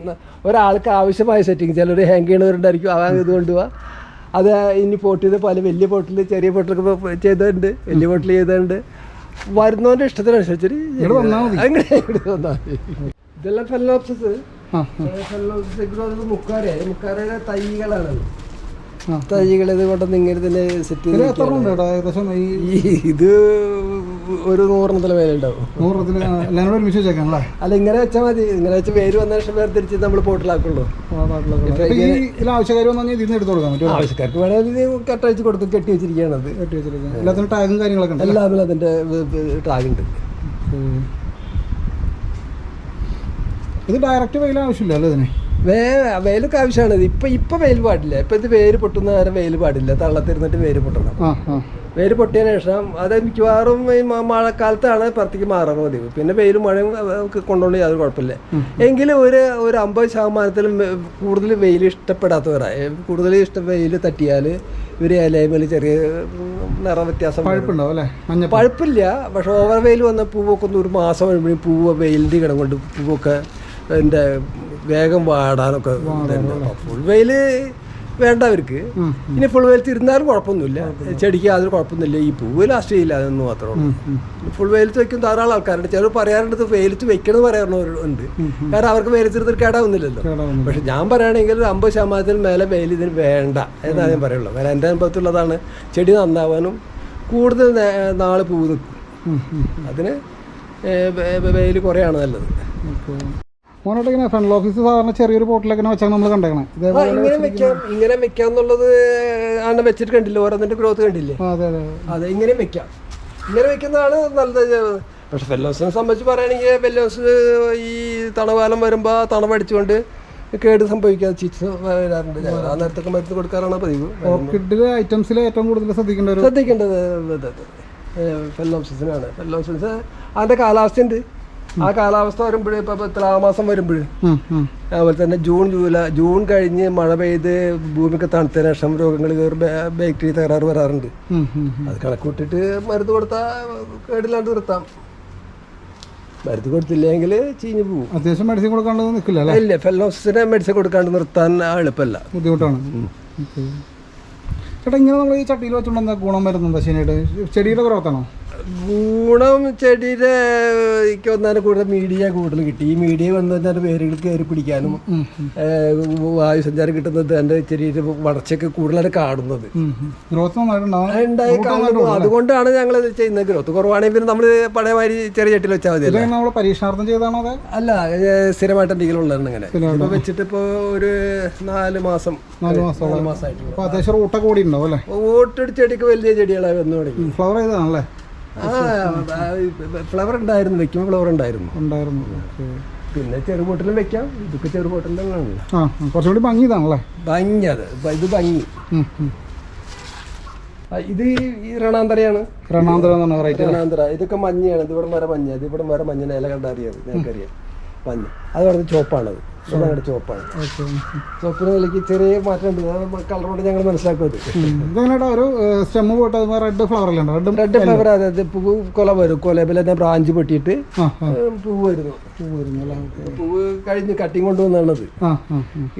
ഒരാൾക്ക് ആവശ്യമായ സെറ്റിങ് ചിലർ ഹാങ് ചെയ്യണവരുണ്ടായിരിക്കും ആ ഇത് കൊണ്ടുപോവാ അത് ഇനി പോട്ട് ചെയ്ത് പല വലിയ പോട്ടിൽ ചെറിയ പോട്ടിലൊക്കെ ചെയ്തിട്ടുണ്ട് വലിയ പോട്ടിൽ ചെയ്തിട്ടുണ്ട് വരുന്നവന്റെ ഇഷ്ടത്തിനനുസരിച്ചിട്ട് അങ്ങനെ ഇവിടെ വന്നാൽ മതി. ഇതെല്ലാം ഫെല്ലോപ്സസ് ഫെല്ലോപ്സസ് മുക്കാരെ. മുക്കാരയുടെ തൈകളാണ് ഇത് കൊണ്ടൊന്ന് ഇങ്ങനെ തന്നെ സെറ്റ് ചെയ്ത് ഏകദേശം ഈ ഇത് ഒരു നൂറെണ്ണത്തിലെ വില ഉണ്ടാവും. ഒരുമിച്ച് വെച്ചേക്കാം അല്ലേ അല്ല ഇങ്ങനെ വെച്ചാൽ മതി. ഇങ്ങനെ വെച്ച് പേര് വന്ന ശേഷം വേർതിരിച്ച് നമ്മൾ പോട്ടിലാക്കുള്ളൂ ആവശ്യക്കാർ ഇതിൽ നിന്ന് എടുത്ത് കൊടുക്കാൻ ആവശ്യക്കാർക്ക് വേണമെങ്കിൽ കട്ടഴിച്ച് കൊടുക്കും കെട്ടി വെച്ചിരിക്കുകയാണത് അത്. കെട്ടി എല്ലാത്തിനും ടാഗും കാര്യങ്ങളൊക്കെ ഉണ്ട് എല്ലാത്തിലും അതിന്റെ ടാഗുണ്ട്. ഇത് ഡയറക്റ്റ് വെയിൽ ആവശ്യമില്ല അല്ലേ ഇതിന്? വേ വെയിലൊക്കെ ആവശ്യമാണ് ഇപ്പൊ ഇപ്പൊ വെയിൽ പാടില്ല. ഇപ്പൊ ഇത് വേര് പൊട്ടുന്ന നേരം വെയിൽ പാടില്ല. തള്ളത്തിരുന്നിട്ട് വേര് പൊട്ടണം. വേര് പൊട്ടിയ ശേഷം അത് മിക്കവാറും ഈ മഴക്കാലത്താണ് പുറത്തേക്ക് മാറാൻ പതിവ്. പിന്നെ വെയിലും മഴയും കൊണ്ടുകൊണ്ട് യാതൊരു കുഴപ്പമില്ല. എങ്കിലും ഒരു ഒരു അമ്പത് ശതമാനത്തിൽ കൂടുതൽ വെയിൽ ഇഷ്ടപ്പെടാത്തവരാണ് കൂടുതൽ ഇഷ്ടം വെയിൽ തട്ടിയാൽ ഇവർ ഇലയിൽ ചെറിയ നിറ വ്യത്യാസം പഴുപ്പില്ല. പക്ഷെ ഓവർ വെയിൽ വന്ന പൂവൊക്കെ ഒന്ന് ഒരു മാസം കഴിയുമ്പോഴും പൂവ് വെയിലിന്റെ കിടം കൊണ്ട് പൂവൊക്കെ എന്റെ വേഗം വാടാനൊക്കെ ഫുൾ വെയിൽ വേണ്ട അവർക്ക്. ഇനി ഫുൾ വെയിൽ തിരുന്നാലും കുഴപ്പമൊന്നുമില്ല. ചെടിക്ക് യാതൊരു കുഴപ്പമൊന്നുമില്ല. ഈ പൂവ് ലാസ്റ്റ് ചെയ്യില്ല അതൊന്നും മാത്രമേ ഉള്ളൂ. ഫുൾ വെയിലത്ത് വെക്കും ധാരാളം ആൾക്കാരുണ്ട്. ചിലർ പറയാറുണ്ട് വെയിലത്ത് വെക്കണമെന്ന് പറയാറുണ്ട് കാരണം അവർക്ക് വെയിലത്ത് കേടാവുന്നില്ലല്ലോ. പക്ഷെ ഞാൻ പറയുകയാണെങ്കിൽ ഒരു അമ്പത് ശതമാനത്തിന് മേലെ വെയിൽ ഇതിന് വേണ്ട എന്നാണ് ഞാൻ പറയുള്ളൂ. കാരണം എന്റെ അനുഭവത്തിലുള്ളതാണ് ചെടി നന്നാവാനും കൂടുതൽ നാൾ പൂവ് നിൽക്കും. അതിന് വെയിൽ കുറയാണ് നല്ലത്. മോനോട്ട് ഇങ്ങനെ ഫ്രണ്ട് ഓഫീസ് സാധാരണ ചെറിയൊരു ബോട്ടിലൊക്കെ വെച്ചാൽ നമ്മൾ കണ്ടേക്കണേ. ഇങ്ങനെ വെക്കാം ഇങ്ങനെ വെക്കാന്നുള്ളത് ആണ് വെച്ചിട്ട് കണ്ടില്ല? ഓരോന്നിന്റെ ഗ്രോത്ത് കണ്ടില്ലേ? അതെ അതെ അതെ. ഇങ്ങനെ വെക്കാം. ഇങ്ങനെ വെക്കുന്നതാണ് നല്ലത്. പക്ഷെ ഫെല്ലോസിനെ സംബന്ധിച്ച് പറയുകയാണെങ്കിൽ ഫെല്ലോസ് ഈ തണുകാലം വരുമ്പോൾ തണവടിച്ചുകൊണ്ട് കേട് സംഭവിക്കാതെ ചീച്ച് വരാറുണ്ട്. ആ നേരത്തൊക്കെ മരുന്ന് കൊടുക്കാറാണ് പതിവ്. ഓർക്കിഡിലെ ഐറ്റംസിൽ ഏറ്റവും കൂടുതൽ ശ്രദ്ധിക്കേണ്ടത് ശ്രദ്ധിക്കേണ്ടത് ഫെല്ലോസിനാണ് ഫെല്ലോപ്സിസ് അതിന്റെ കാലാവസ്ഥയുണ്ട് ആ കാലാവസ്ഥ വരുമ്പോഴേ ഇപ്പൊ തുലാമാസം വരുമ്പോഴേ. അതുപോലെ തന്നെ ജൂൺ ജൂലൈ ജൂൺ കഴിഞ്ഞ് മഴ പെയ്ത് ഭൂമിക്ക് തണുത്തതിന് ശേഷം രോഗങ്ങൾ ബാക്ടീരിയ തകരാറ് വരാറുണ്ട്. അത് കണക്കൂട്ടിട്ട് മരുന്ന് കൊടുത്താൽ കേടില്ലാണ്ട് നിർത്താം. മരുന്ന് കൊടുത്തില്ലെങ്കിൽ ചീഞ്ഞു പോകും അത്യാവശ്യം മെഡിസിൻ കൊടുക്കാണ്ട് നിൽക്കില്ല ഇല്ല ഫെല്ലോസിനെ മെഡിസിൻ കൊടുക്കാണ്ട് നിർത്താൻ എളുപ്പമല്ല ബുദ്ധിമുട്ടാണ്. ചേട്ടാ ഇങ്ങനെ നമ്മൾ ഈ ചട്ടിയിൽ വെച്ചുകൊണ്ട് എന്താ ഗുണം വരുന്നുണ്ടോ ശനിയായിട്ട്? ചെടിയുടെ ഗ്രോത്താണോ ഗുണം ചെടിയുടെ എനിക്ക് വന്നാലും കൂടുതൽ മീഡിയ കൂടുതൽ കിട്ടി. ഈ മീഡിയ വന്നു കഴിഞ്ഞാൽ വേരുകൾ കയറി പിടിക്കാനും വായുസഞ്ചാരം വായു സഞ്ചാരം കിട്ടുന്നത് എന്റെ ചെടിയുടെ വളർച്ചയ്ക്ക് കൂടുതലായിട്ട് കാണുന്നത്. ഉണ്ടായി കാണുന്നു. അതുകൊണ്ടാണ് ഞങ്ങൾ ചെയ്യുന്നത്. ഗ്രോത്ത് കുറവാണെങ്കിൽ പിന്നെ നമ്മൾ പഴയ മാതിരി ചെറിയ ചട്ടിൽ വെച്ചാൽ മതി പരീക്ഷണാർത്ഥം ചെയ്താണോ അല്ല സ്ഥിരമായിട്ട് എന്തെങ്കിലും ഉള്ളതാണ് ഇങ്ങനെ. ഇപ്പൊ വെച്ചിട്ട് ഇപ്പോൾ ഒരു നാല് മാസം നാല് മാസം മാസമായിട്ടുള്ള. റൂട്ടൊക്കെ ഉണ്ടാവും അല്ലേ ഓട്ടടി ചെടിക്ക് വലിയ ചെടികളായി വന്നു തുടങ്ങി. ഫ്ലവർ ചെയ്തതാണല്ലേ? ആ ഫ്ലവർ ഉണ്ടായിരുന്നു വെക്കുമ്പോൾ ഫ്ലവർ ഉണ്ടായിരുന്നു. ഉണ്ടായിരുന്നു. പിന്നെ ചെറുപോട്ടിലും വെക്കാം ഇതൊക്കെ ചെറുപോട്ടിലും തന്നെയാണല്ലോ ആ കുറച്ചുകൂടി കുറച്ചും കൂടി ഭംഗി ഇതാണല്ലേ ഭംഗി. അത് ഇത് ഭംഗി ഇത് ഈ- റണാന്തരയാണ് രണാന്തരയാണ്. രണാന്തരം വെറൈറ്റി രണാന്തര ഇതൊക്കെ മഞ്ഞയാണ് ഇത് ഇവിടെ വരെ മഞ്ഞ ഇത് ഇവിടെ വരെ മഞ്ഞ ഇല കണ്ടറിയാം ഞങ്ങൾക്കറിയാം മഞ്ഞ. അത് പറഞ്ഞ ചോപ്പാണത് ഇത് ഞങ്ങളുടെ ചോപ്പാണ് ഓക്കെ ചെറിയ മാറ്റം ഉണ്ട്. കളർ കൊണ്ട് ഞങ്ങൾ മനസ്സിലാക്കുന്നത് ഇതെങ്ങനെ ഒരു സ്റ്റെമ്മ് പോട്ട് റെഡ് അല്ലേ റെഡ് റെഡ് ഫ്ലവർ അതായത് പൂവ് കൊല വരും. കൊലബിൽ തന്നെ ബ്രാഞ്ച് പൊട്ടിയിട്ട് പൂവ് വരുന്നു. പൂവ് വരുന്നു പൂവ് കഴിഞ്ഞ് കട്ടിങ് കൊണ്ടുവന്നാണത്.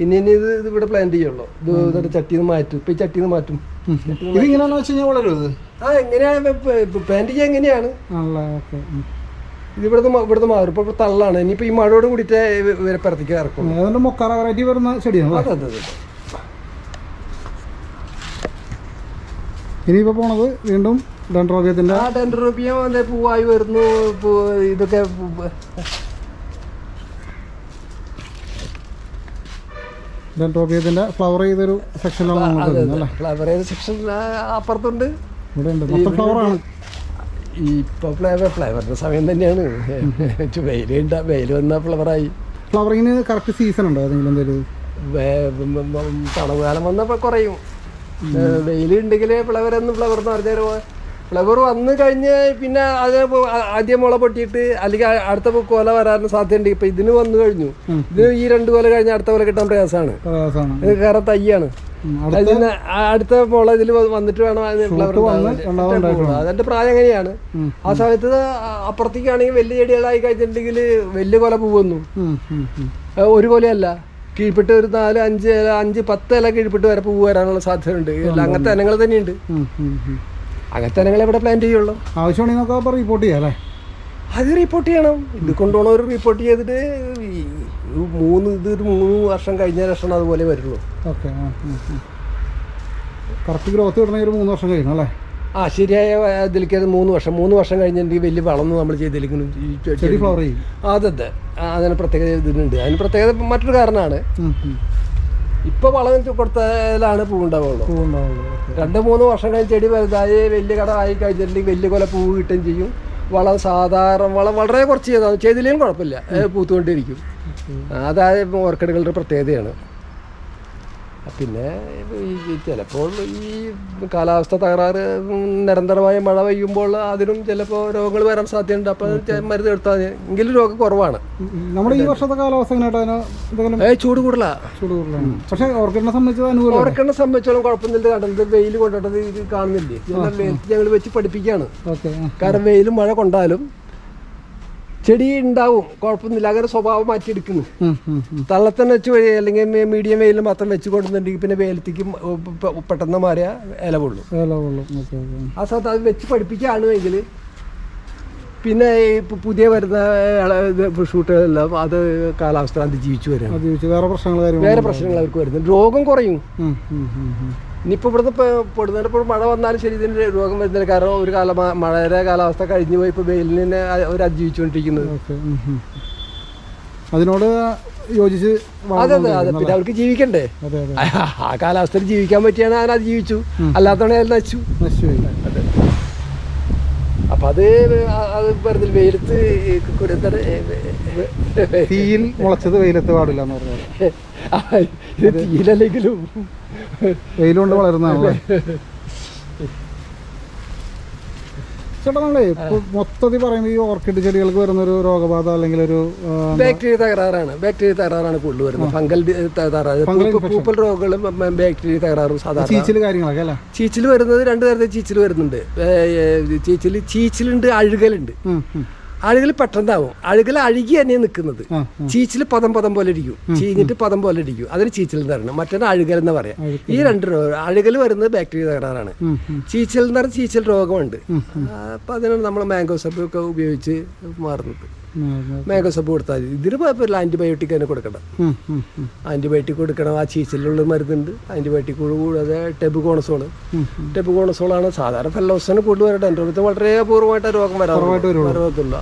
ഇനി ഇനി ഇത് ഇവിടെ പ്ലാന്റ് ചെയ്യുള്ളൂ. ഇത് ചട്ടിന്ന് മാറ്റും. ഇപ്പൊ ഈ ചട്ടിന്ന് മാറ്റും. ഇത് ഉം. ഇതിങ്ങനെയാണെന്ന് വെച്ച് കഴിഞ്ഞാൽ വളരും ആ എങ്ങനെയാണ് പ്ലാന്റ് ചെയ്യാൻ എങ്ങനെയാണ്. ഇത് ഇവിടുന്ന് ഇവിടുന്ന് മാറും. ഇപ്പോൾ തള്ളാണ്. ഇനിയിപ്പോൾ ഈ മഴയോട് കൂടിയിട്ട് വിരപ്പുറത്തേക്ക് ഇറക്കും. അതുകൊണ്ട് മൊക്കാറ വെറൈറ്റി വരുന്ന ചെടിയാണ് അതെ അതെ അതെ. ഇനിയിപ്പോൾ പോണത് വീണ്ടും ഡെൻഡ്രോബിയത്തിന്റെ ആ റുപ്യ വന്ന് പൂവായി വരുന്നു. ഇതൊക്കെ ഡെൻഡ്രോബിയത്തിന്റെ ഫ്ലവർ ചെയ്തൊരു സെക്ഷനിലാണ് നമ്മൾ ചെയ്ത ഫ്ലവർ സെക്ഷൻ അപ്പുറത്തുണ്ട്. ഇവിടെ ഉണ്ട് മൊത്തം ഫ്ലവറാണ് ഇപ്പൊ ഫ്ലേവർ ഫ്ലേവറിന്റെ സമയം തന്നെയാണ്. വെയിൽ വെയിലുണ്ട വെയിൽ വന്ന ഫ്ലവറായി ഫ്ലവറിങ്ങിന് കറക്റ്റ് സീസൺ ഉണ്ടോ? അതെങ്കിലും എന്തെങ്കിലും തണവ് കാലം വന്നപ്പോൾ കുറയും. വെയിൽ ഉണ്ടെങ്കിൽ ഫ്ലവർ എന്ന് ഫ്ലവർ എന്ന് പറഞ്ഞാൽ ഫ്ലവർ വന്നു കഴിഞ്ഞ് പിന്നെ അത് ആദ്യം മുള പൊട്ടിയിട്ട് അല്ലെങ്കിൽ അടുത്ത കൊല വരാൻ സാധ്യതയുണ്ട്. ഇപ്പൊ ഇതിന് വന്നു കഴിഞ്ഞു. ഇതിന് ഈ രണ്ട് കൊല കഴിഞ്ഞ് അടുത്ത കൊല കിട്ടാൻ പ്രയാസമാണ്. കാരണം തയ്യാണ്. അടുത്ത മുള ഇതിൽ വന്നിട്ട് വേണം ഫ്ലവർ അതിന്റെ പ്രായം എങ്ങനെയാണ് ആ സമയത്ത് അപ്പുറത്തേക്കാണെങ്കിൽ വലിയ ചെടികളായി കഴിഞ്ഞിട്ടുണ്ടെങ്കിൽ വലിയ കൊല പൂവന്നു. ഒരു കൊലയല്ല. കീഴ്പ്പെട്ട് ഒരു നാല് അഞ്ച് അഞ്ച് പത്ത് ഇല കീഴ്പ്പെട്ട് വരെ പൂവ് വരാനുള്ള സാധ്യതയുണ്ട്. അങ്ങനത്തെ ഇനങ്ങൾ തന്നെയുണ്ട്. അങ്ങനത്തെ ഇനങ്ങൾ എവിടെ പ്ലാൻ ചെയ്യുള്ളൂ. ആവശ്യമാണെങ്കിൽ നമുക്ക് റിപ്പോർട്ട് ചെയ്യാം അല്ലേ? അത് റിപ്പോർട്ട് ചെയ്യണം. ഇത് കൊണ്ടുപോകണവർ റിപ്പോർട്ട് ചെയ്തിട്ട് മൂന്ന് ഇത് ഒരു മൂന്ന് വർഷം കഴിഞ്ഞ ലക്ഷണം അതുപോലെ വരുള്ളൂ. ഓക്കെ കറക്റ്റ് ഗ്രോത്ത് കിട്ടണമെങ്കിൽ ഒരു മൂന്ന് വർഷം കഴിയണം അല്ലേ? ആ ശരിയായ ഇതിലേക്ക് അത് മൂന്ന് വർഷം മൂന്ന് വർഷം കഴിഞ്ഞിട്ടുണ്ടെങ്കിൽ വലിയ വളർന്ന് നമ്മൾ ചെയ്തിരിക്കുന്നു ചെടി ഫ്ലവർ ചെയ്യും. അതെ അതിന് പ്രത്യേകത ഇതിനുണ്ട്. അതിന് പ്രത്യേകത മറ്റൊരു കാരണമാണ്. ഇപ്പൊ വളം കൊടുത്താലാണ് പൂവുണ്ടാവുള്ളൂ. രണ്ടു മൂന്ന് വർഷം കഴിഞ്ഞ് ചെടി വലുതായി വലിയ കട ആയി കഴിഞ്ഞിട്ടുണ്ടെങ്കിൽ വലിയ കൊല പൂവ് കിട്ടുകയും ചെയ്യും. വളം സാധാരണ വളം വളരെ കുറച്ച് ചെയ്താൽ ചെയ്തില്ലെങ്കിലും കുഴപ്പമില്ല. പൂത്തുകൊണ്ടിരിക്കും. അതായത് ഓർക്കിഡുകളുടെ പ്രത്യേകതയാണ്. പിന്നെ ഈ ചിലപ്പോൾ ഈ കാലാവസ്ഥ തകരാറ് നിരന്തരമായ മഴ പെയ്യുമ്പോൾ അതിനും ചിലപ്പോൾ രോഗങ്ങൾ വരാൻ സാധ്യതയുണ്ട്. അപ്പോൾ മരുന്ന് എടുത്താൽ എങ്കിലും രോഗം കുറവാണ്. നമ്മുടെ ഈ വർഷത്തെ കാലാവസ്ഥ എങ്ങനെയായിട്ട് ചൂട് കൂടുതലാ. ചൂട് കൂടുതലാണ്. പക്ഷേ ഓർക്കിഡിനെ സംബന്ധിച്ച് അനുകൂലം ഓർക്കിഡിനെ സംബന്ധിച്ചോളം കുഴപ്പമില്ല കണ്ടത് വെയിൽ കൊണ്ടിട്ടത് ഇത് കാണുന്നില്ലേ? ഞങ്ങൾ വെച്ച് പഠിപ്പിക്കുകയാണ്. കാരണം വെയിലും മഴ കൊണ്ടാലും ചെടി ഉണ്ടാവും കുഴപ്പമൊന്നുമില്ല. അങ്ങനെ സ്വഭാവം മാറ്റിയെടുക്കുന്നു. തള്ളത്തന്നെ വെച്ച് വഴി അല്ലെങ്കിൽ മീഡിയം വെയിൽ മാത്രം വെച്ച് കൊണ്ടുവന്നിട്ടുണ്ടെങ്കിൽ പിന്നെ വേലത്തേക്ക് പെട്ടെന്ന് മാറിയ ഇല കൊള്ളും വില കൊള്ളും ഓക്കെ ഓക്കെ. ആ സമയത്ത് അത് വെച്ച് പഠിപ്പിക്കുകയാണെങ്കിൽ പിന്നെ പുതിയ വരുന്ന ഷൂട്ടുകളെല്ലാം അത് കാലാവസ്ഥ അതിജീവിച്ചു വരും വേറെ പ്രശ്നങ്ങൾ അവർക്ക് വരുന്നു രോഗം കുറയും. ഇനിയിപ്പോൾ ഇവിടുന്ന് ഇപ്പോൾ പൊടുന്നതിപ്പോൾ മഴ വന്നാലും ശരി ഇതിന് രോഗം വരുന്നില്ല. കാരണം ഒരു കാല മഴയുടെ കാലാവസ്ഥ കഴിഞ്ഞു പോയി ഇപ്പോൾ വെയിലിനെ അവർ അതിജീവിച്ചുകൊണ്ടിരിക്കുന്നത്. അതിനോട് യോജിച്ച് അതെ അതെ അതെ. പിന്നെ അവർക്ക് ജീവിക്കണ്ടേ? അതെ അതെ. ആ കാലാവസ്ഥയിൽ ജീവിക്കാൻ പറ്റിയാണ് അതിനെ അതിജീവിച്ചു അല്ലാത്തവണേ അയാൾ നശിച്ചു. നശിച്ചുപോയി. അപ്പം അത് അത് വെറുതെ വെയിലത്ത് തീയിൽ മുളച്ചത് വെയിലത്ത് പാടില്ല എന്ന് പറഞ്ഞാൽ തീയിലല്ലെങ്കിലും വെയിലുകൊണ്ട് വളരുന്നതാണല്ലേ? ചേട്ടാ നമ്മളെ ഇപ്പൊ മൊത്തത്തിൽ പറയുമ്പോൾ ഈ ഓർക്കിഡ് ചെടികൾക്ക് വരുന്ന ഒരു രോഗബാധ അല്ലെങ്കിൽ ഒരു ബാക്ടീരിയ തകരാറാണ്. ബാക്ടീരിയ തകരാറാണ് കൂടുതൽ വരുന്നത്. ഫംഗൽ തകരാറ്. പൂപ്പൽ രോഗങ്ങളും ബാക്ടീരിയ തകരാറും സാധാരണ. ചീച്ചിൽ കാര്യങ്ങളൊക്കെ അല്ലേ? ചീച്ചിൽ വരുന്നത് രണ്ട് തരത്തിൽ ചീച്ചിൽ വരുന്നുണ്ട്. ചീച്ചിൽ ചീച്ചിലുണ്ട് അഴുകലുണ്ട്. അഴുകൽ പെട്ടെന്നാവും. അഴുകൽ അഴുകി തന്നെ നിൽക്കുന്നത്. ചീച്ചിൽ പദം പദം പോലെ ഇരിക്കും ചീഞ്ഞിട്ട് പദം പോലെ ഇരിക്കും അതിന് ചീച്ചിൽ എന്ന് പറയുന്നത് മറ്റൊന്ന് അഴുകൽ എന്ന് പറയാം. ഈ രണ്ട് രോഗം അഴുകൽ വരുന്നത് ബാക്ടീരിയ തകരാറാണ്. ചീച്ചിൽ എന്ന് പറഞ്ഞാൽ ചീച്ചിൽ രോഗമുണ്ട്. അപ്പം അതിനാണ് നമ്മൾ മാംഗോ സബ് ഒക്കെ ഉപയോഗിച്ച് മാറുന്നത്. സബ് കൊടുത്താൽ മതി. ഇതിന് കുഴപ്പമില്ല. ആന്റിബയോട്ടിക് തന്നെ കൊടുക്കണം. ആന്റിബയോട്ടിക് കൊടുക്കണം. ആ ചീച്ചിലുള്ള മരുന്നുണ്ട്. ആന്റിബയോട്ടിക് കൂടാതെ ടെബുകോണസോൾ ടെബുകോണസോളാണ് സാധാരണ ഫെല്ലോസിന് കൂടുതൽ വരട്ടെ എന്റെ അടുത്ത് വളരെ അപൂർവമായിട്ട് രോഗം വരാറുള്ള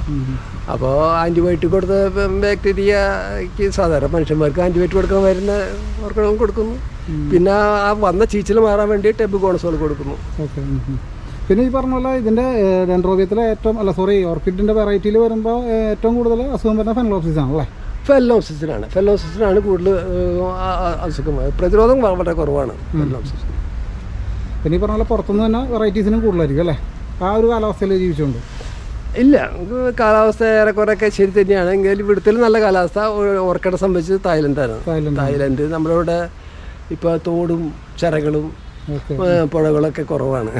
അപ്പോൾ ആന്റിബയോട്ടിക് കൊടുത്ത ബാക്ടീരിയക്ക് സാധാരണ മനുഷ്യന്മാർക്ക് ആന്റിബയോട്ടിക് കൊടുക്കാൻ വരുന്ന ഓർക്കണം കൊടുക്കുന്നു. പിന്നെ ആ വന്ന ചീച്ചിൽ മാറാൻ വേണ്ടി ടെബുകോണസോൾ കൊടുക്കുന്നു. പിന്നെ ഈ പറഞ്ഞ പോലെ ഇതിന്റെ ഡെൻഡ്രോബിയത്തിലെ ഏറ്റവും അല്ല സോറി ഓർക്കിഡിന്റെ വെറൈറ്റിയിൽ വരുമ്പോൾ ഏറ്റവും കൂടുതൽ അസുഖം വരുന്ന ഫെനലോപ്സിസ് ആണല്ലേ? ഫെല്ലോസിസിനാണ് ഫെല്ലോസിസിനാണ് കൂടുതൽ അസുഖം പ്രതിരോധം വളരെ കുറവാണ് പിന്നെ ഈ പറഞ്ഞ പോലെ പുറത്തുനിന്ന് തന്നെ വെറൈറ്റീസിനും കൂടുതലായിരിക്കും അല്ലേ? ആ ഒരു കാലാവസ്ഥയിൽ ജീവിച്ചുകൊണ്ട് ഇല്ല കാലാവസ്ഥ ഏറെക്കുറെയൊക്കെ ശരി തന്നെയാണ്. എങ്കിലും ഇവിടുത്തെ നല്ല കാലാവസ്ഥ ഓർക്കിഡെ സംബന്ധിച്ച് തായ്ലൻഡാണ്. തായ്ലൻഡ് നമ്മളിവിടെ ഇപ്പോൾ തോടും ചിറകളും പുഴകളൊക്കെ കുറവാണ്.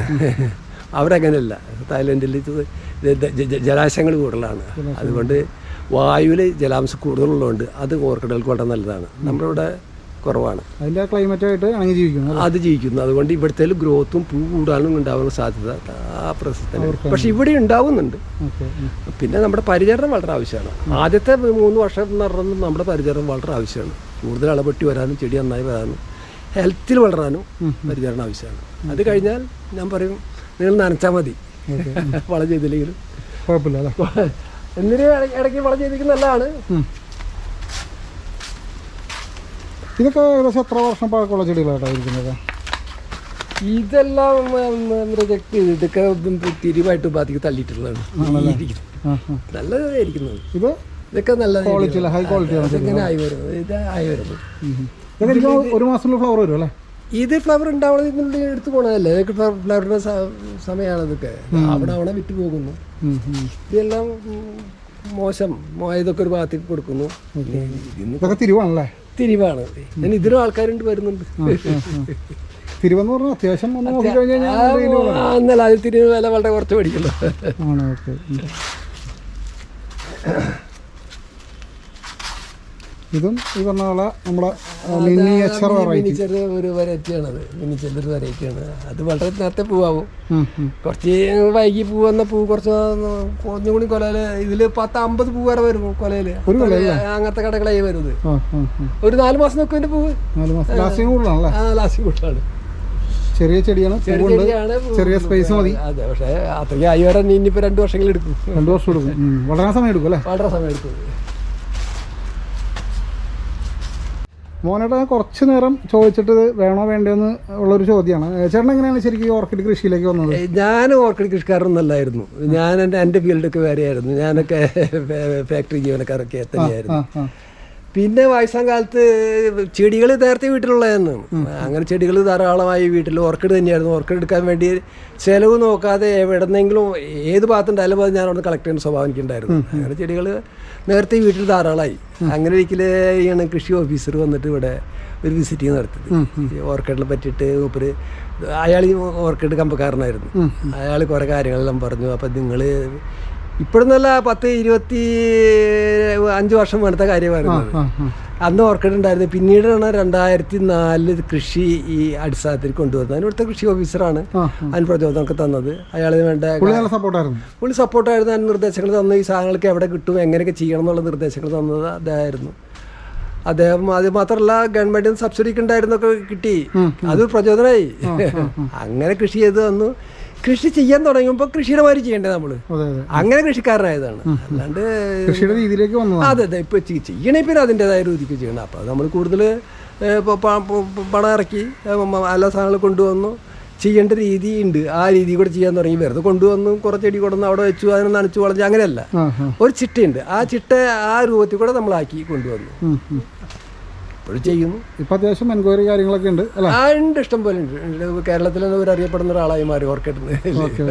അവിടെ അങ്ങനെയല്ല തായ്ലൻഡിൽ ജലാശയങ്ങൾ കൂടുതലാണ്. അതുകൊണ്ട് വായുവിൽ ജലാംശം കൂടുതലുള്ളതുകൊണ്ട് അത് ഓർക്കിഡുകൾക്ക് വളരെ നല്ലതാണ്. നമ്മളിവിടെ കുറവാണ്. അതിന്റെ ക്ലൈമറ്റായിട്ട് ഇണങ്ങി ജീവിക്കുന്നു അത് ജീവിക്കുന്നു. അതുകൊണ്ട് ഇവിടുത്തെ ഗ്രോത്തും പൂ കൂടാനും ഉണ്ടാവാനുള്ള സാധ്യത ആ പ്രശ്നത്തിന് പക്ഷെ ഇവിടെ ഉണ്ടാവുന്നുണ്ട്. പിന്നെ നമ്മുടെ പരിചരണം വളരെ ആവശ്യമാണ്. ആദ്യത്തെ മൂന്ന് വർഷം നടന്നു നമ്മുടെ പരിചരണം വളരെ ആവശ്യമാണ്. കൂടുതൽ അളപെട്ടി വരാനും ചെടി നന്നായി വരാനും ഹെൽത്തിൽ വളരാനും പരിചരണം ആവശ്യമാണ്. അത് കഴിഞ്ഞാൽ ഞാൻ പറയും നിങ്ങൾ നനച്ചാൽ മതി. വളം ചെയ്തില്ലെങ്കിലും. കുഴപ്പമില്ല എന്നിട്ട് ഇടയ്ക്ക് വളം ചെയ്തിരിക്കുന്നത് നല്ലതാണ്. ഇതൊക്കെ ഏകദേശം എത്ര വർഷം പഴക്കമുള്ള ചെടികളായിട്ടാണ് ഇരിക്കുന്നത്? ഇതെല്ലാം റിജക്ട് ഇതൊക്കെ തിരിവായിട്ട് ബാധിക്ക് തള്ളിയിട്ടുള്ളതാണ്. നല്ലതായിരിക്കുന്നത് ഇത് ഇതൊക്കെ നല്ല ക്വാളിറ്റി ഹൈ ക്വാളിറ്റി ഇങ്ങനെ ആയി വരുന്നത് ഇത് ആയി വരുന്നത് ഒരു മാസത്തിലുള്ള ഫ്ലവർ വരും അല്ലേ? ഇത് ഫ്ലവർ ഉണ്ടാവണം എടുത്തു പോണതല്ലേ? ഇതൊക്കെ ഫ്ലവറിന്റെ സമയമാണ് ഇതൊക്കെ. അവിടെ അവിടെ വിറ്റ് പോകുന്നു. ഇതെല്ലാം മോശം. ഇതൊക്കെ ഒരു ഭാഗത്തേക്ക് കൊടുക്കുന്നു. തിരിവാണല്ലേ? തിരിവാണ്. ഞാൻ ഇതിനും ആൾക്കാരുണ്ട് വരുന്നുണ്ട്. തിരുവെന്ന് പറഞ്ഞാൽ അത്യാവശ്യം നോക്കി കഴിഞ്ഞാൽ ആ, എന്നല്ല അതിൽ തിരിവ് വില വളരെ കുറച്ച് ഓക്കെ. ഇതും ഈ പറഞ്ഞ പോലെ നമ്മുടെ മിനിയേച്ചർ വെറൈറ്റി മിനിച്ചർ ഒരു വെറൈറ്റിയാണത് മിനിച്ചർ വെറൈറ്റിയാണ് അത് വളരെ നേരത്തെ പൂവാകും കുറച്ച് വൈകി പൂ വന്ന പൂ കുറച്ച് കുറഞ്ഞുകൂടി കൂടി കൊലയിൽ ഇതിൽ പത്ത് അമ്പത് പൂ വരെ വരും കൊലയിൽ? അങ്ങനത്തെ കടകളായി വരുന്നത്. ഒരു നാല് മാസം നോക്കും എന്റെ പൂവ് ലാസ്റ്റ് കൂട്ടാണ് ചെറിയ ചെടിയാണ് ചെറിയ സ്പേസ് മതി. അതെ പക്ഷേ അത്രയും ആയി വരാൻ ഇനിയിപ്പോ രണ്ടു വർഷങ്ങൾ എടുക്കും. രണ്ടു വർഷം എടുക്കും. വളരെ സമയം എടുക്കും അല്ലേ? വളരെ സമയം എടുക്കും. മോനേട്ടാ ഞാൻ കുറച്ച് നേരം ചോദിച്ചിട്ട് വേണോ വേണ്ടെന്ന് ഉള്ളൊരു ചോദ്യമാണ്. ചേട്ടൻ എങ്ങനെയാണ് ശരിക്കും ഈ ഓർക്കിഡ് കൃഷിയിലേക്ക് വന്നത്? ഞാൻ ഓർക്കിഡ് കൃഷിക്കാരനൊന്നല്ലായിരുന്നു ഞാൻ എന്റെ എന്റെ ഫീൽഡൊക്കെ വേറെയായിരുന്നു. ഞാനൊക്കെ ഫാക്ടറി ജീവനക്കാരൊക്കെ തന്നെയായിരുന്നു. ആ. പിന്നെ വയസ്സാം കാലത്ത് ചെടികൾ നേരത്തെ വീട്ടിലുള്ളതായിരുന്നു അങ്ങനെ ചെടികൾ ധാരാളമായി വീട്ടിൽ ഓർക്കിഡ് തന്നെയായിരുന്നു. ഓർക്കിഡ് എടുക്കാൻ വേണ്ടി ചിലവ് നോക്കാതെ എവിടെന്നെങ്കിലും ഏത് ഭാഗത്തുണ്ടായാലും അത് ഞാൻ അവിടെ കളക്ട് ചെയ്യുന്ന സ്വഭാവം എനിക്കുണ്ടായിരുന്നു. അങ്ങനെ ചെടികൾ നേരത്തെ വീട്ടിൽ ധാരാളമായി അങ്ങനെ ഒരിക്കലാണ് കൃഷി ഓഫീസർ വന്നിട്ട് ഇവിടെ ഒരു വിസിറ്റ് നടത്തിയത്. ഓർക്കിഡിനെ പറ്റിയിട്ട് മൂപ്പര് അയാൾ ഈ ഓർക്കിഡ് കമ്പക്കാരനായിരുന്നു. അയാൾ കുറേ കാര്യങ്ങളെല്ലാം പറഞ്ഞു. അപ്പം നിങ്ങൾ ഇപ്പോഴൊന്നല്ല പത്ത് ഇരുപത്തി അഞ്ച് വർഷം വേണ്ട കാര്യമായിരുന്നു. അന്ന് ഓർക്കിഡ് ഉണ്ടായിരുന്നു പിന്നീടാണ് രണ്ടായിരത്തി നാലിൽ കൃഷി ഈ അടിസ്ഥാനത്തിൽ കൊണ്ടുവന്നത്. അതിനടുത്ത കൃഷി ഓഫീസറാണ് അതിന് പ്രചോദനമൊക്കെ തന്നത്. അയാളിന് വേണ്ട പുള്ളി നല്ല സപ്പോർട്ടായിരുന്നു പുള്ളി സപ്പോർട്ടായിരുന്നു അതിന് നിർദ്ദേശങ്ങൾ തന്നു. ഈ സാധനങ്ങൾക്ക് എവിടെ കിട്ടും എങ്ങനെയൊക്കെ ചെയ്യണം എന്നുള്ള നിർദ്ദേശങ്ങൾ തന്നത് അദ്ദേഹമായിരുന്നു അദ്ദേഹം അത് മാത്രമല്ല ഗവൺമെന്റിന് സബ്സിഡി ഒക്കെ ഉണ്ടായിരുന്നൊക്കെ കിട്ടി. അത് പ്രചോദനമായി. അങ്ങനെ കൃഷി ചെയ്ത് തന്നു. കൃഷി ചെയ്യാൻ തുടങ്ങുമ്പോൾ കൃഷിയുടെ മാതിരി ചെയ്യണ്ടേ നമ്മൾ? അങ്ങനെ കൃഷിക്കാരനായതാണ്. അല്ലാണ്ട് കൃഷിയുടെ രീതിയിലേക്ക് വന്നതാണ്. അതെ അതെ. ഇപ്പൊ ചെയ്- ചെയ്യണേ പിന്നെ അതിന്റെതായ രീതിക്ക് ചെയ്യണം. അപ്പൊ നമ്മൾ കൂടുതൽ പണം ഇറക്കി അല്ല സാധനങ്ങൾ കൊണ്ടുവന്നു. ചെയ്യേണ്ട രീതി ഉണ്ട് ആ രീതി കൂടെ ചെയ്യാൻ തുടങ്ങി. വെറുതെ കൊണ്ടുവന്നു കുറച്ച് ചെടി കൊണ്ടുവന്നു അവിടെ വെച്ചു അതിനെ നനച്ചു വളഞ്ഞു അങ്ങനെയല്ല. ഒരു ചിട്ടയുണ്ട്. ആ ചിട്ട ആ രൂപത്തിൽ കൂടെ നമ്മളാക്കി കൊണ്ടുവന്നു. ഇപ്പോഴും ചെയ്യുന്നു. ഇപ്പം അത്യാവശ്യം എൻക്വയറി കാര്യങ്ങളൊക്കെ ഉണ്ട് അല്ല? ആ ഉണ്ട്. ഇഷ്ടം പോലെ ഉണ്ട്. കേരളത്തിൽ ഒരു അറിയപ്പെടുന്ന ഒരാളായി മാറി ഓർക്കിഡിന് ഓക്കെ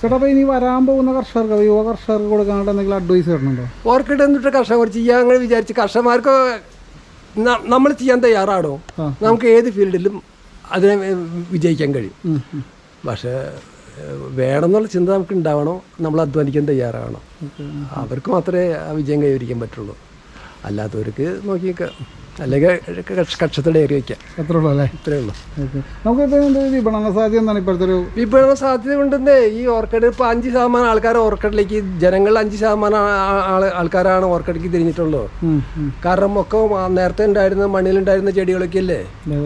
ചേട്ടാ ഇനി വരാൻ പോകുന്ന കർഷകർക്ക് യുവ കർഷകർക്ക് കൊടുക്കാനായിട്ട് എന്തെങ്കിലും അഡ്വൈസ് തരുന്നുണ്ടോ ഓർക്കിഡ് എന്നിട്ട് കർഷകർ ചെയ്യാൻ അങ്ങനെ വിചാരിച്ച് കർഷകർക്ക് നമ്മൾ ചെയ്യാൻ തയ്യാറാണോ? നമുക്ക് ഏത് ഫീൽഡിലും അതിനെ വിജയിക്കാൻ കഴിയും. പക്ഷേ വേണമെന്നുള്ള ചിന്ത നമുക്ക് ഉണ്ടാവണോ നമ്മൾ അധ്വാനിക്കാൻ തയ്യാറാവണം? അവർക്ക് മാത്രമേ ആ വിജയം കൈവരിക്കാൻ പറ്റുള്ളൂ. അല്ലാത്തവർക്ക് നോക്കിയേക്കാം. അല്ലെങ്കിൽ കക്ഷത്തോടെ ഏറി വയ്ക്കാം. അത്രേ ഉള്ളൂ അല്ലേ? ഇത്രേ ഉള്ളൂ. നമുക്ക് എന്ത് വിപണന സാധ്യത എന്താണ് ഇപ്പോഴത്തെ ഒരു വിപണന സാധ്യത ഉണ്ടെന്നേ ഈ ഓർക്കിഡ് ഇപ്പോൾ അഞ്ച് ശതമാനം ആൾക്കാർ ഓർക്കിഡിലേക്ക് ജനങ്ങൾ അഞ്ച് ശതമാനം ആൾക്കാരാണ് ഓർക്കിഡിലേക്ക് തിരിഞ്ഞിട്ടുള്ളൂ. കാരണം ഒക്കെ നേരത്തെ ഉണ്ടായിരുന്ന മണ്ണിലുണ്ടായിരുന്ന ചെടികളൊക്കെ അല്ലേ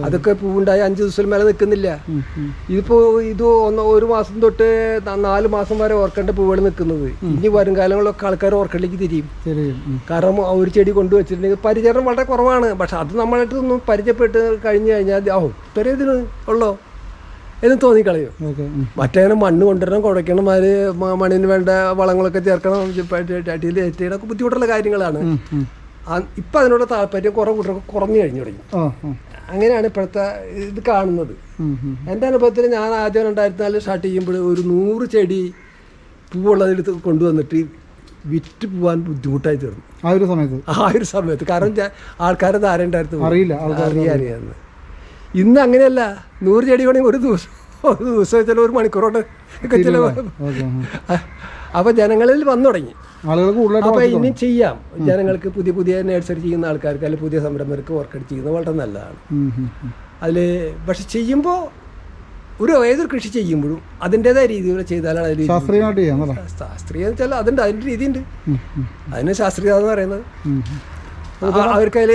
അതൊക്കെ പൂവുണ്ടായി അഞ്ച് ദിവസം മേലെ നിൽക്കുന്നില്ല. ഇതിപ്പോ ഇത് ഒന്ന് ഒരു മാസം തൊട്ട് നാലു മാസം വരെ ഓർക്കഡിന്റെ പൂവുകൾ നിൽക്കുന്നത്. ഇനി വരും കാലങ്ങളിലൊക്കെ ആൾക്കാർ ഓർക്കിഡിലേക്ക് തിരിയും. കാരണം ഒരു ചെടി കൊണ്ടുവച്ചിട്ടുണ്ടെങ്കിൽ പരിചരണം വളരെ കുറവാണ്. പക്ഷെ അത് നമ്മളായിട്ട് ഒന്ന് പരിചയപ്പെട്ട് കഴിഞ്ഞു കഴിഞ്ഞാൽ ഓ ഇത്രയും ഇതിന് ഉള്ളോ എന്ന് തോന്നിക്കളയും ഓക്കെ ഉം. മറ്റേ മണ്ണ് കൊണ്ടുവരണം കുഴക്കണം അതിന് മ- മണ്ണിന് വേണ്ട വളങ്ങളൊക്കെ ചേർക്കണം ചട്ടിയിൽ ബുദ്ധിമുട്ടുള്ള കാര്യങ്ങളാണ് ഇപ്പം അതിനോട് താല്പര്യം കുറേ കൂട്ടർക്ക് കുറഞ്ഞു കഴിഞ്ഞു തുടങ്ങി. അങ്ങനെയാണ് ഇപ്പോഴത്തെ ഇത് കാണുന്നത്. എന്റെ അനുഭവത്തിൽ ഞാൻ ആദ്യം രണ്ടായിരത്തി നാലിൽ സ്റ്റാർട്ട് ചെയ്യുമ്പോൾ ഒരു നൂറ് ചെടി പൂവുള്ളതെടുത്ത് കൊണ്ടുവന്നിട്ട് വിറ്റ് പോകാൻ ബുദ്ധിമുട്ടായി തീർന്നു. ആ ഒരു സമയത്ത്? ആ ഒരു സമയത്ത്. കാരണം ആൾക്കാരെ ധാരണ്ടായിരുന്നു അറിയില്ല അറിയാറിയാന്ന് ഇന്ന് അങ്ങനെയല്ല. നൂറ് ചെടി വേണമെങ്കിൽ ഒരു ദിവസം ഒരു ദിവസം വെച്ചാൽ ഒരു മണിക്കൂറോട്ട് ഒക്കെ ചില അപ്പോൾ ജനങ്ങളിൽ വന്നു തുടങ്ങി. അപ്പോൾ ഇനി ചെയ്യാം. ജനങ്ങൾക്ക് പുതിയ പുതിയ നഴ്സറി ചെയ്യുന്ന ആൾക്കാർക്ക് അല്ലെങ്കിൽ പുതിയ സംരംഭകർക്ക് വർക്കെടുത്ത് ചെയ്യുന്നത് വളരെ നല്ലതാണ്. അതിൽ പക്ഷെ ചെയ്യുമ്പോൾ ഒരു ഏതൊരു കൃഷി ചെയ്യുമ്പോഴും അതിന്റെതായ രീതിയിൽ ചെയ്താലാണ് അതിൽ ശാസ്ത്രീയമായിട്ട് ചെയ്യാം ശാസ്ത്രീയം എന്ന് വെച്ചാൽ അതിന്റെ അതിന്റെ രീതിയുണ്ട്. അതിന് ശാസ്ത്രീയത എന്ന് പറയുന്നത്. അവർക്കതിൽ ഉം. അവർക്ക് അതിൽ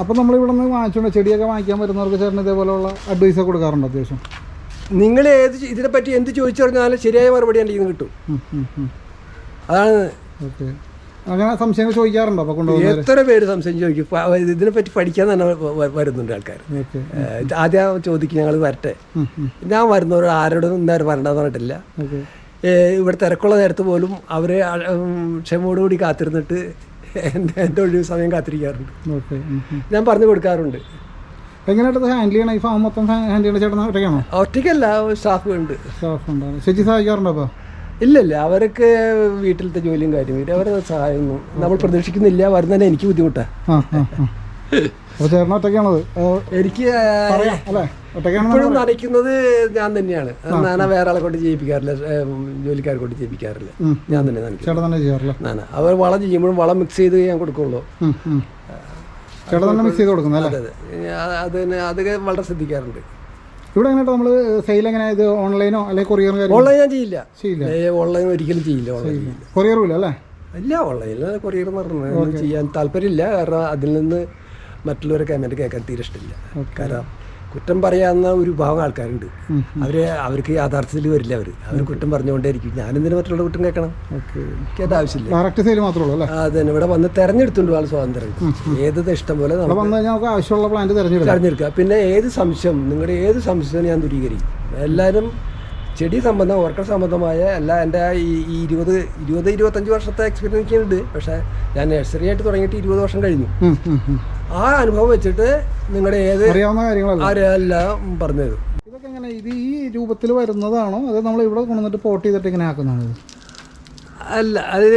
അപ്പം നമ്മൾ ഇവിടെ നിന്ന് വാങ്ങിച്ചുകൊണ്ട് ചെടിയൊക്കെ വാങ്ങിക്കാൻ വരുന്നവർക്ക് ചേട്ടൻ ഇതേപോലെയുള്ള അഡ്വൈസ് കൊടുക്കാറുണ്ട് അത്യാവശ്യം? നിങ്ങൾ ഏത് ഇതിനെപ്പറ്റി എന്ത് ചോദിച്ചു പറഞ്ഞാലും ശരിയായ മറുപടി എന്റെ ഇതിന് കിട്ടും. അതാണ് ഓക്കെ അങ്ങനെ സംശയങ്ങൾ ചോദിക്കാറുണ്ടോ അപ്പോൾ കൊണ്ടുപോകും എത്ര പേര് സംശയം ചോദിക്കും? ഇതിനെ ഇതിനെപ്പറ്റി പഠിക്കാൻ തന്നെ വരുന്നുണ്ട് ആൾക്കാർ ആദ്യം ചോദിക്കും ഞങ്ങൾ വരട്ടെ. ഞാൻ വരുന്നവർ ആരോടും ഇന്നേരം വരണ്ടെന്ന് പറഞ്ഞിട്ടില്ല. ഇവിടെ തിരക്കുള്ള നേരത്ത് പോലും അവർ ക്ഷമയോടുകൂടി കാത്തിരുന്നിട്ട് എന്റെ എന്റെ ഒഴിവ് സമയം കാത്തിരിക്കാറുണ്ട്. ഞാൻ പറഞ്ഞു കൊടുക്കാറുണ്ട്. എങ്ങനെയായിട്ട് ഹാൻഡിൽ ചെയ്യണം? ഈ ഫാം മൊത്തം ഹാൻഡിൽ ചെയ്യണ ചേട്ടൻ ഒറ്റയ്ക്കാണോ? ഒറ്റയ്ക്കല്ല സ്റ്റാഫ് ഉണ്ട് സ്റ്റാഫ് ഉണ്ടാവും ചേച്ചി സഹായിക്കാറുണ്ടോ അപ്പോൾ ഇല്ലല്ല അവരൊക്കെ വീട്ടിലത്തെ ജോലിയും കാര്യം അവരെ സഹായമൊന്നും നമ്മൾ പ്രതീക്ഷിക്കുന്നില്ല വരുന്നതന്നെ എനിക്ക് ബുദ്ധിമുട്ടാണ് ഒറ്റയ്ക്കാണത് എനിക്ക് ഇപ്പോഴും നനയ്ക്കുന്നത് ഞാൻ തന്നെയാണ്. നാന വേറെ ആളെ കൊണ്ട് ചെയ്യിപ്പിക്കാറില്ല ജോലിക്കാരെ കൊണ്ട് ചെയ്യിപ്പിക്കാറില്ല ഞാൻ തന്നെ ചേട്ടൻ തന്നെ ചെയ്യാറില്ല. നാന. അവർ വളം ചെയ്യുമ്പോഴും വളം മിക്സ് ചെയ്ത് ഞാൻ കൊടുക്കുള്ളൂ. ചേട്ടൻ തന്നെ മിക്സ് ചെയ്ത് കൊടുക്കുന്നത് അതെ തന്നെ അത് വളരെ ശ്രദ്ധിക്കാറുണ്ട്. ഇവിടെ എങ്ങനെയായിട്ട് നമ്മൾ സെയിൽ എങ്ങനെ? ഇത് ഓൺലൈനോ അല്ലെങ്കിൽ കൊറിയർ ഓൺലൈൻ ഞാൻ ചെയ്യില്ല. ചെയ്യില്ല. ഓൺലൈൻ ഒരിക്കലും ചെയ്യില്ല ഓൺലൈൻ കൊറിയറും ഇല്ല അല്ലേ? ഇല്ല ഓൺലൈനിൽ കൊറിയർ എന്ന് പറഞ്ഞത് ചെയ്യാൻ താല്പര്യമില്ല. കാരണം അതിൽ നിന്ന് മറ്റുള്ളവരൊക്കെ കമന്റ് കേൾക്കാൻ തീരെ ഇഷ്ടമില്ല. കാരണം കുറ്റം പറയാവുന്ന ഒരു വിഭാഗം ആൾക്കാരുണ്ട്. അവർ അവർക്ക് യാഥാർത്ഥ്യത്തിൽ വരില്ല അവർ അവർ കുറ്റം പറഞ്ഞുകൊണ്ടേയിരിക്കും. ഞാനെന്തിനു മറ്റുള്ള കുറ്റം കേൾക്കണം? ഓക്കെ. എനിക്ക് അത് ആവശ്യമില്ല. അല്ലേ? അത് ഇവിടെ വന്ന് തെരഞ്ഞെടുത്തുണ്ട് ആൾ സ്വാതന്ത്ര്യം. ഏത് ഇഷ്ടം പോലെ ആവശ്യമുള്ള പ്ലാന്റ് തെരഞ്ഞെടുക്കുക പിന്നെ ഏത് സംശയം? നിങ്ങളുടെ ഏത് സംശയവും ഞാൻ ദൂരീകരിക്കും. എല്ലാവരും ചെടി സംബന്ധം ഓർക്കർ സംബന്ധമായ എല്ലാ എന്റെ ഈ ഇരുപത് ഇരുപത് ഇരുപത്തഞ്ച് വർഷത്തെ എക്സ്പീരിയൻസ് ഉണ്ട് പക്ഷേ ഞാൻ നഴ്സറി ആയിട്ട് തുടങ്ങിയിട്ട് ഇരുപത് വർഷം കഴിഞ്ഞു. ആ അനുഭവം വെച്ചിട്ട് നിങ്ങളുടെ ഏത് അറിയാവുന്ന കാര്യങ്ങളല്ല? ആരെല്ലാം പറഞ്ഞു തരും. ഇതൊക്കെ എങ്ങനെ? ഇത് ഈ രൂപത്തിൽ വരുന്നതാണോ? അത് നമ്മൾ ഇവിടെ കൊണ്ടുവന്നിട്ട് പോട്ട് ചെയ്തിട്ട് ഇങ്ങനെ ആക്കുന്നതാണ് ഇത്? അല്ല അത്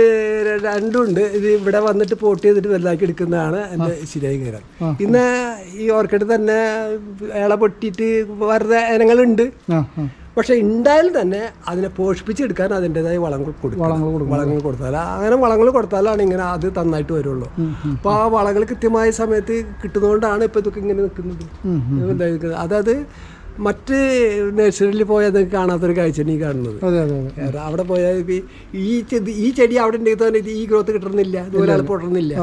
രണ്ടുണ്ട്. ഇത് ഇവിടെ വന്നിട്ട് പോട്ട് ചെയ്തിട്ട് വലുതാക്കി എടുക്കുന്നതാണ് എന്റെ ശരിയായി കയറാൻ പിന്നെ ഈ ഓർക്കിഡ് തന്നെ ഇള പൊട്ടിയിട്ട് വെറുതെ ഇനങ്ങളുണ്ട്. പക്ഷെ ഉണ്ടായാൽ തന്നെ അതിനെ പോഷിപ്പിച്ചെടുക്കാൻ അതിന്റെതായ വളങ്ങൾ കൊടുക്കും വളങ്ങൾ കൊടുത്താൽ അങ്ങനെ വളങ്ങൾ കൊടുത്താലാണ് ഇങ്ങനെ അത് നന്നായിട്ട് വരുള്ളൂ. അപ്പോൾ ആ വളങ്ങൾ കൃത്യമായ സമയത്ത് കിട്ടുന്നതുകൊണ്ടാണ് ഇപ്പോൾ ഇതൊക്കെ ഇങ്ങനെ നിൽക്കുന്നത്. അതായത് മറ്റ് നഴ്സറിയിൽ പോയാൽ നിങ്ങൾക്ക് കാണാത്തൊരു കാഴ്ചയാണ് ഈ കാണുന്നത്. അതെ അതെ അതെ. അവിടെ പോയാൽ ഈ ചെടി ഈ ചെടി അവിടെ ഉണ്ടെങ്കിൽ തന്നെ ഈ ഗ്രോത്ത് കിട്ടണമെന്നില്ല ഇതുപോലെ അത്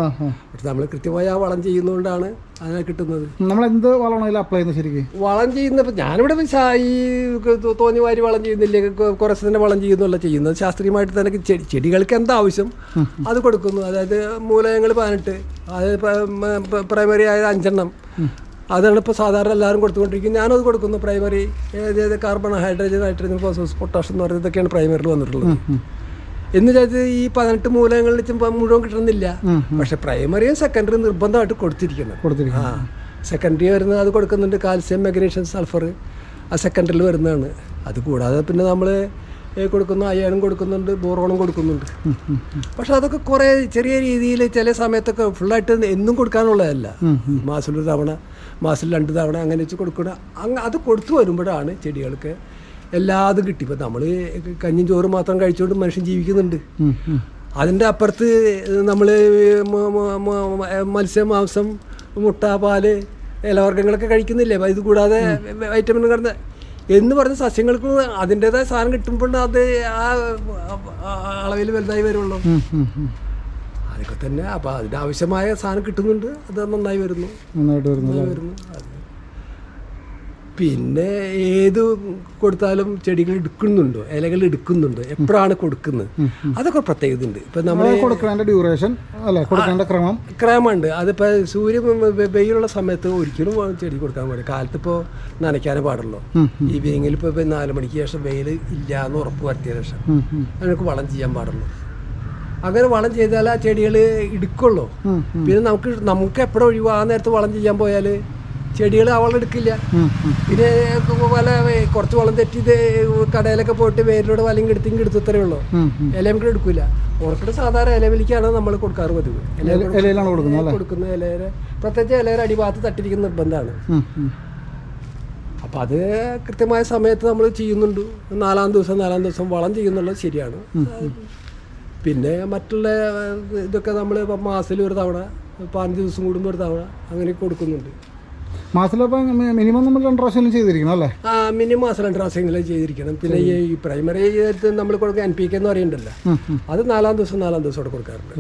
ആ പക്ഷെ നമ്മൾ കൃത്യമായ ആ വളം ചെയ്യുന്നതുകൊണ്ടാണ് അതിനെ കിട്ടുന്നത്. നമ്മൾ എന്ത് വളമാണ് അപ്ലൈ ചെയ്യുന്നത് ശരിക്കും? വളം ചെയ്യുന്നപ്പോൾ ഞാനിവിടെ ഈ തോന്നി വാരി വളം ചെയ്യുന്നില്ല കുറച്ച് തന്നെ വളം ചെയ്യുന്നുള്ള ചെയ്യുന്നത്. ശാസ്ത്രീയമായിട്ട് തന്നെ ചെടി ചെടികൾക്ക് എന്താ ആവശ്യം അത് കൊടുക്കുന്നു. അതായത് മൂലകങ്ങൾ പതിനെട്ട് അതായത് പ്രൈമറി ആയത് അഞ്ചെണ്ണം. അതാണ് ഇപ്പോൾ സാധാരണ എല്ലാവരും കൊടുത്തുകൊണ്ടിരിക്കുന്നത്. ഞാനത് കൊടുക്കുന്നു പ്രൈമറി ഏത് carbon hydrogen nitrogen phosphorus potassium എന്ന് പറയുന്നത് ഇതൊക്കെയാണ് പ്രൈമറിയിൽ വന്നിട്ടുള്ളത്. എന്ന് വെച്ചാൽ ഈ പതിനെട്ട് മൂലകങ്ങളിൽ മുഴുവൻ കിട്ടണമെന്നില്ല പക്ഷെ പ്രൈമറിയും സെക്കൻഡറിയും നിർബന്ധമായിട്ട് കൊടുത്തിരിക്കുന്നത് കൊടുത്തിരിക്കുന്നത് ആ. സെക്കൻഡറി വരുന്നത് അത് കൊടുക്കുന്നുണ്ട് കാൽസ്യം മെഗ്നീഷ്യം സൾഫർ ആ സെക്കൻഡറിയിൽ വരുന്നതാണ്. അത് കൂടാതെ പിന്നെ നമ്മൾ കൊടുക്കുന്ന അയ്യാനും കൊടുക്കുന്നുണ്ട് ബോറോണും കൊടുക്കുന്നുണ്ട്. പക്ഷെ അതൊക്കെ കുറേ ചെറിയ രീതിയിൽ ചില സമയത്തൊക്കെ ഫുള്ളായിട്ട് എന്നും കൊടുക്കാനുള്ളതല്ല. മാസത്തിൽ ഒരു തവണ മാസത്തിൽ രണ്ട് തവണ അങ്ങനെ വെച്ച് കൊടുക്കണം അങ്ങ് അത് കൊടുത്തു വരുമ്പോഴാണ് ചെടികൾക്ക് എല്ലാതും കിട്ടി. ഇപ്പം നമ്മൾ കഞ്ഞിയും ചോറും മാത്രം കഴിച്ചുകൊണ്ട് മനുഷ്യൻ ജീവിക്കുന്നുണ്ട്. അതിന്റെ അപ്പുറത്ത് നമ്മൾ മത്സ്യം മാംസം മുട്ട പാൽ ഇലവർഗങ്ങളൊക്കെ കഴിക്കുന്നില്ലേ? അപ്പൊ ഇത് കൂടാതെ വൈറ്റമിൻ കിടന്ന എന്ന് പറഞ്ഞ സസ്യങ്ങൾക്ക് അതിന്റെതായ സാധനം കിട്ടുമ്പോൾ അത് ആ അളവിൽ വലുതായി വരുള്ളൂ. അതൊക്കെ തന്നെ. അപ്പോൾ അതിന്റെ ആവശ്യമായ സാധനം കിട്ടുന്നുണ്ട്. അത് നന്നായി വരുന്നു. നന്നായിട്ട് വരുന്നു വരുന്നു. പിന്നെ ഏത് കൊടുത്താലും ചെടികൾ എടുക്കുന്നുണ്ടോ? ഇലകൾ എടുക്കുന്നുണ്ടോ? എപ്പോഴാണ് കൊടുക്കുന്നത്? അതൊക്കെ പ്രത്യേകത ഉണ്ട് ഇപ്പം നമ്മൾ കൊടുക്കേണ്ട ഡ്യൂറേഷൻ അല്ലെ? കൊടുക്കേണ്ട ക്രമം? ക്രമമുണ്ട്. അതിപ്പോൾ സൂര്യൻ വെയിലുള്ള സമയത്ത് ഒരിക്കലും ചെടി കൊടുക്കാൻ പാടില്ല. കാലത്ത് ഇപ്പോ നനയ്ക്കാനേ പാടുള്ളൂ. ഈവനിങ്ങിൽ ഇപ്പോൾ ഇപ്പൊ നാല് മണിക്ക് ശേഷം വെയിൽ ഇല്ല എന്ന് ഉറപ്പ് വരുത്തിയ ശേഷം ഉം. വളം ചെയ്യാൻ പാടുള്ളൂ. അങ്ങനെ വളം ചെയ്താൽ ആ ചെടികൾ എടുക്കുള്ളൂ. പിന്നെ നമുക്ക് നമുക്ക് എപ്പോഴും ഒഴിവാ? ആ നേരത്ത് വളം ചെയ്യാൻ പോയാൽ ചെടികൾ അവളെടുക്കില്ല. പിന്നെ വല കുറച്ച് വളം തെറ്റി കടയിലൊക്കെ പോയിട്ട് വേരിലൂടെ വലയും കെടുത്തിങ് എടുത്തു ഇത്രയേ ഉള്ളൂ. ഇലയും കൂടെ എടുക്കില്ല ഓർക്കിഡ് സാധാരണ ഇലവിലിക്കാണ് നമ്മൾ കൊടുക്കാറ് പതിവ്. കൊടുക്കുന്ന ഇലയുടെ പ്രത്യേകിച്ച് ഇലയുടെ അടിഭാഗത്ത് തട്ടിരിക്കുന്ന നിർബന്ധമാണ്. അപ്പം അത് കൃത്യമായ സമയത്ത് നമ്മൾ ചെയ്യുന്നുണ്ട്. നാലാം ദിവസം നാലാം ദിവസം വളം ചെയ്യുന്നുള്ളത് ശരിയാണ്. പിന്നെ മറ്റുള്ള ഇതൊക്കെ നമ്മൾ ഇപ്പം മാസത്തിൽ ഒരു തവണ പതിനഞ്ച് ദിവസം കൂടുമ്പോൾ ഒരു തവണ അങ്ങനെ കൊടുക്കുന്നുണ്ട്. മാസത്തിലപ്പം മിനിമം നമ്മൾ രണ്ട് പ്രാവശ്യം ചെയ്തിരിക്കണം അല്ലേ? ആ മിനിമം മാസം രണ്ട് പ്രാവശ്യങ്ങളിൽ ചെയ്തിരിക്കണം. പിന്നെ ഈ പ്രൈമറി നമ്മൾ കൊടുക്കുക എൻ പി കെ എന്ന് പറയുന്നുണ്ടല്ലോ. അത് നാലാം ദിവസം നാലാം ദിവസം കൊടുക്കാറുണ്ട്.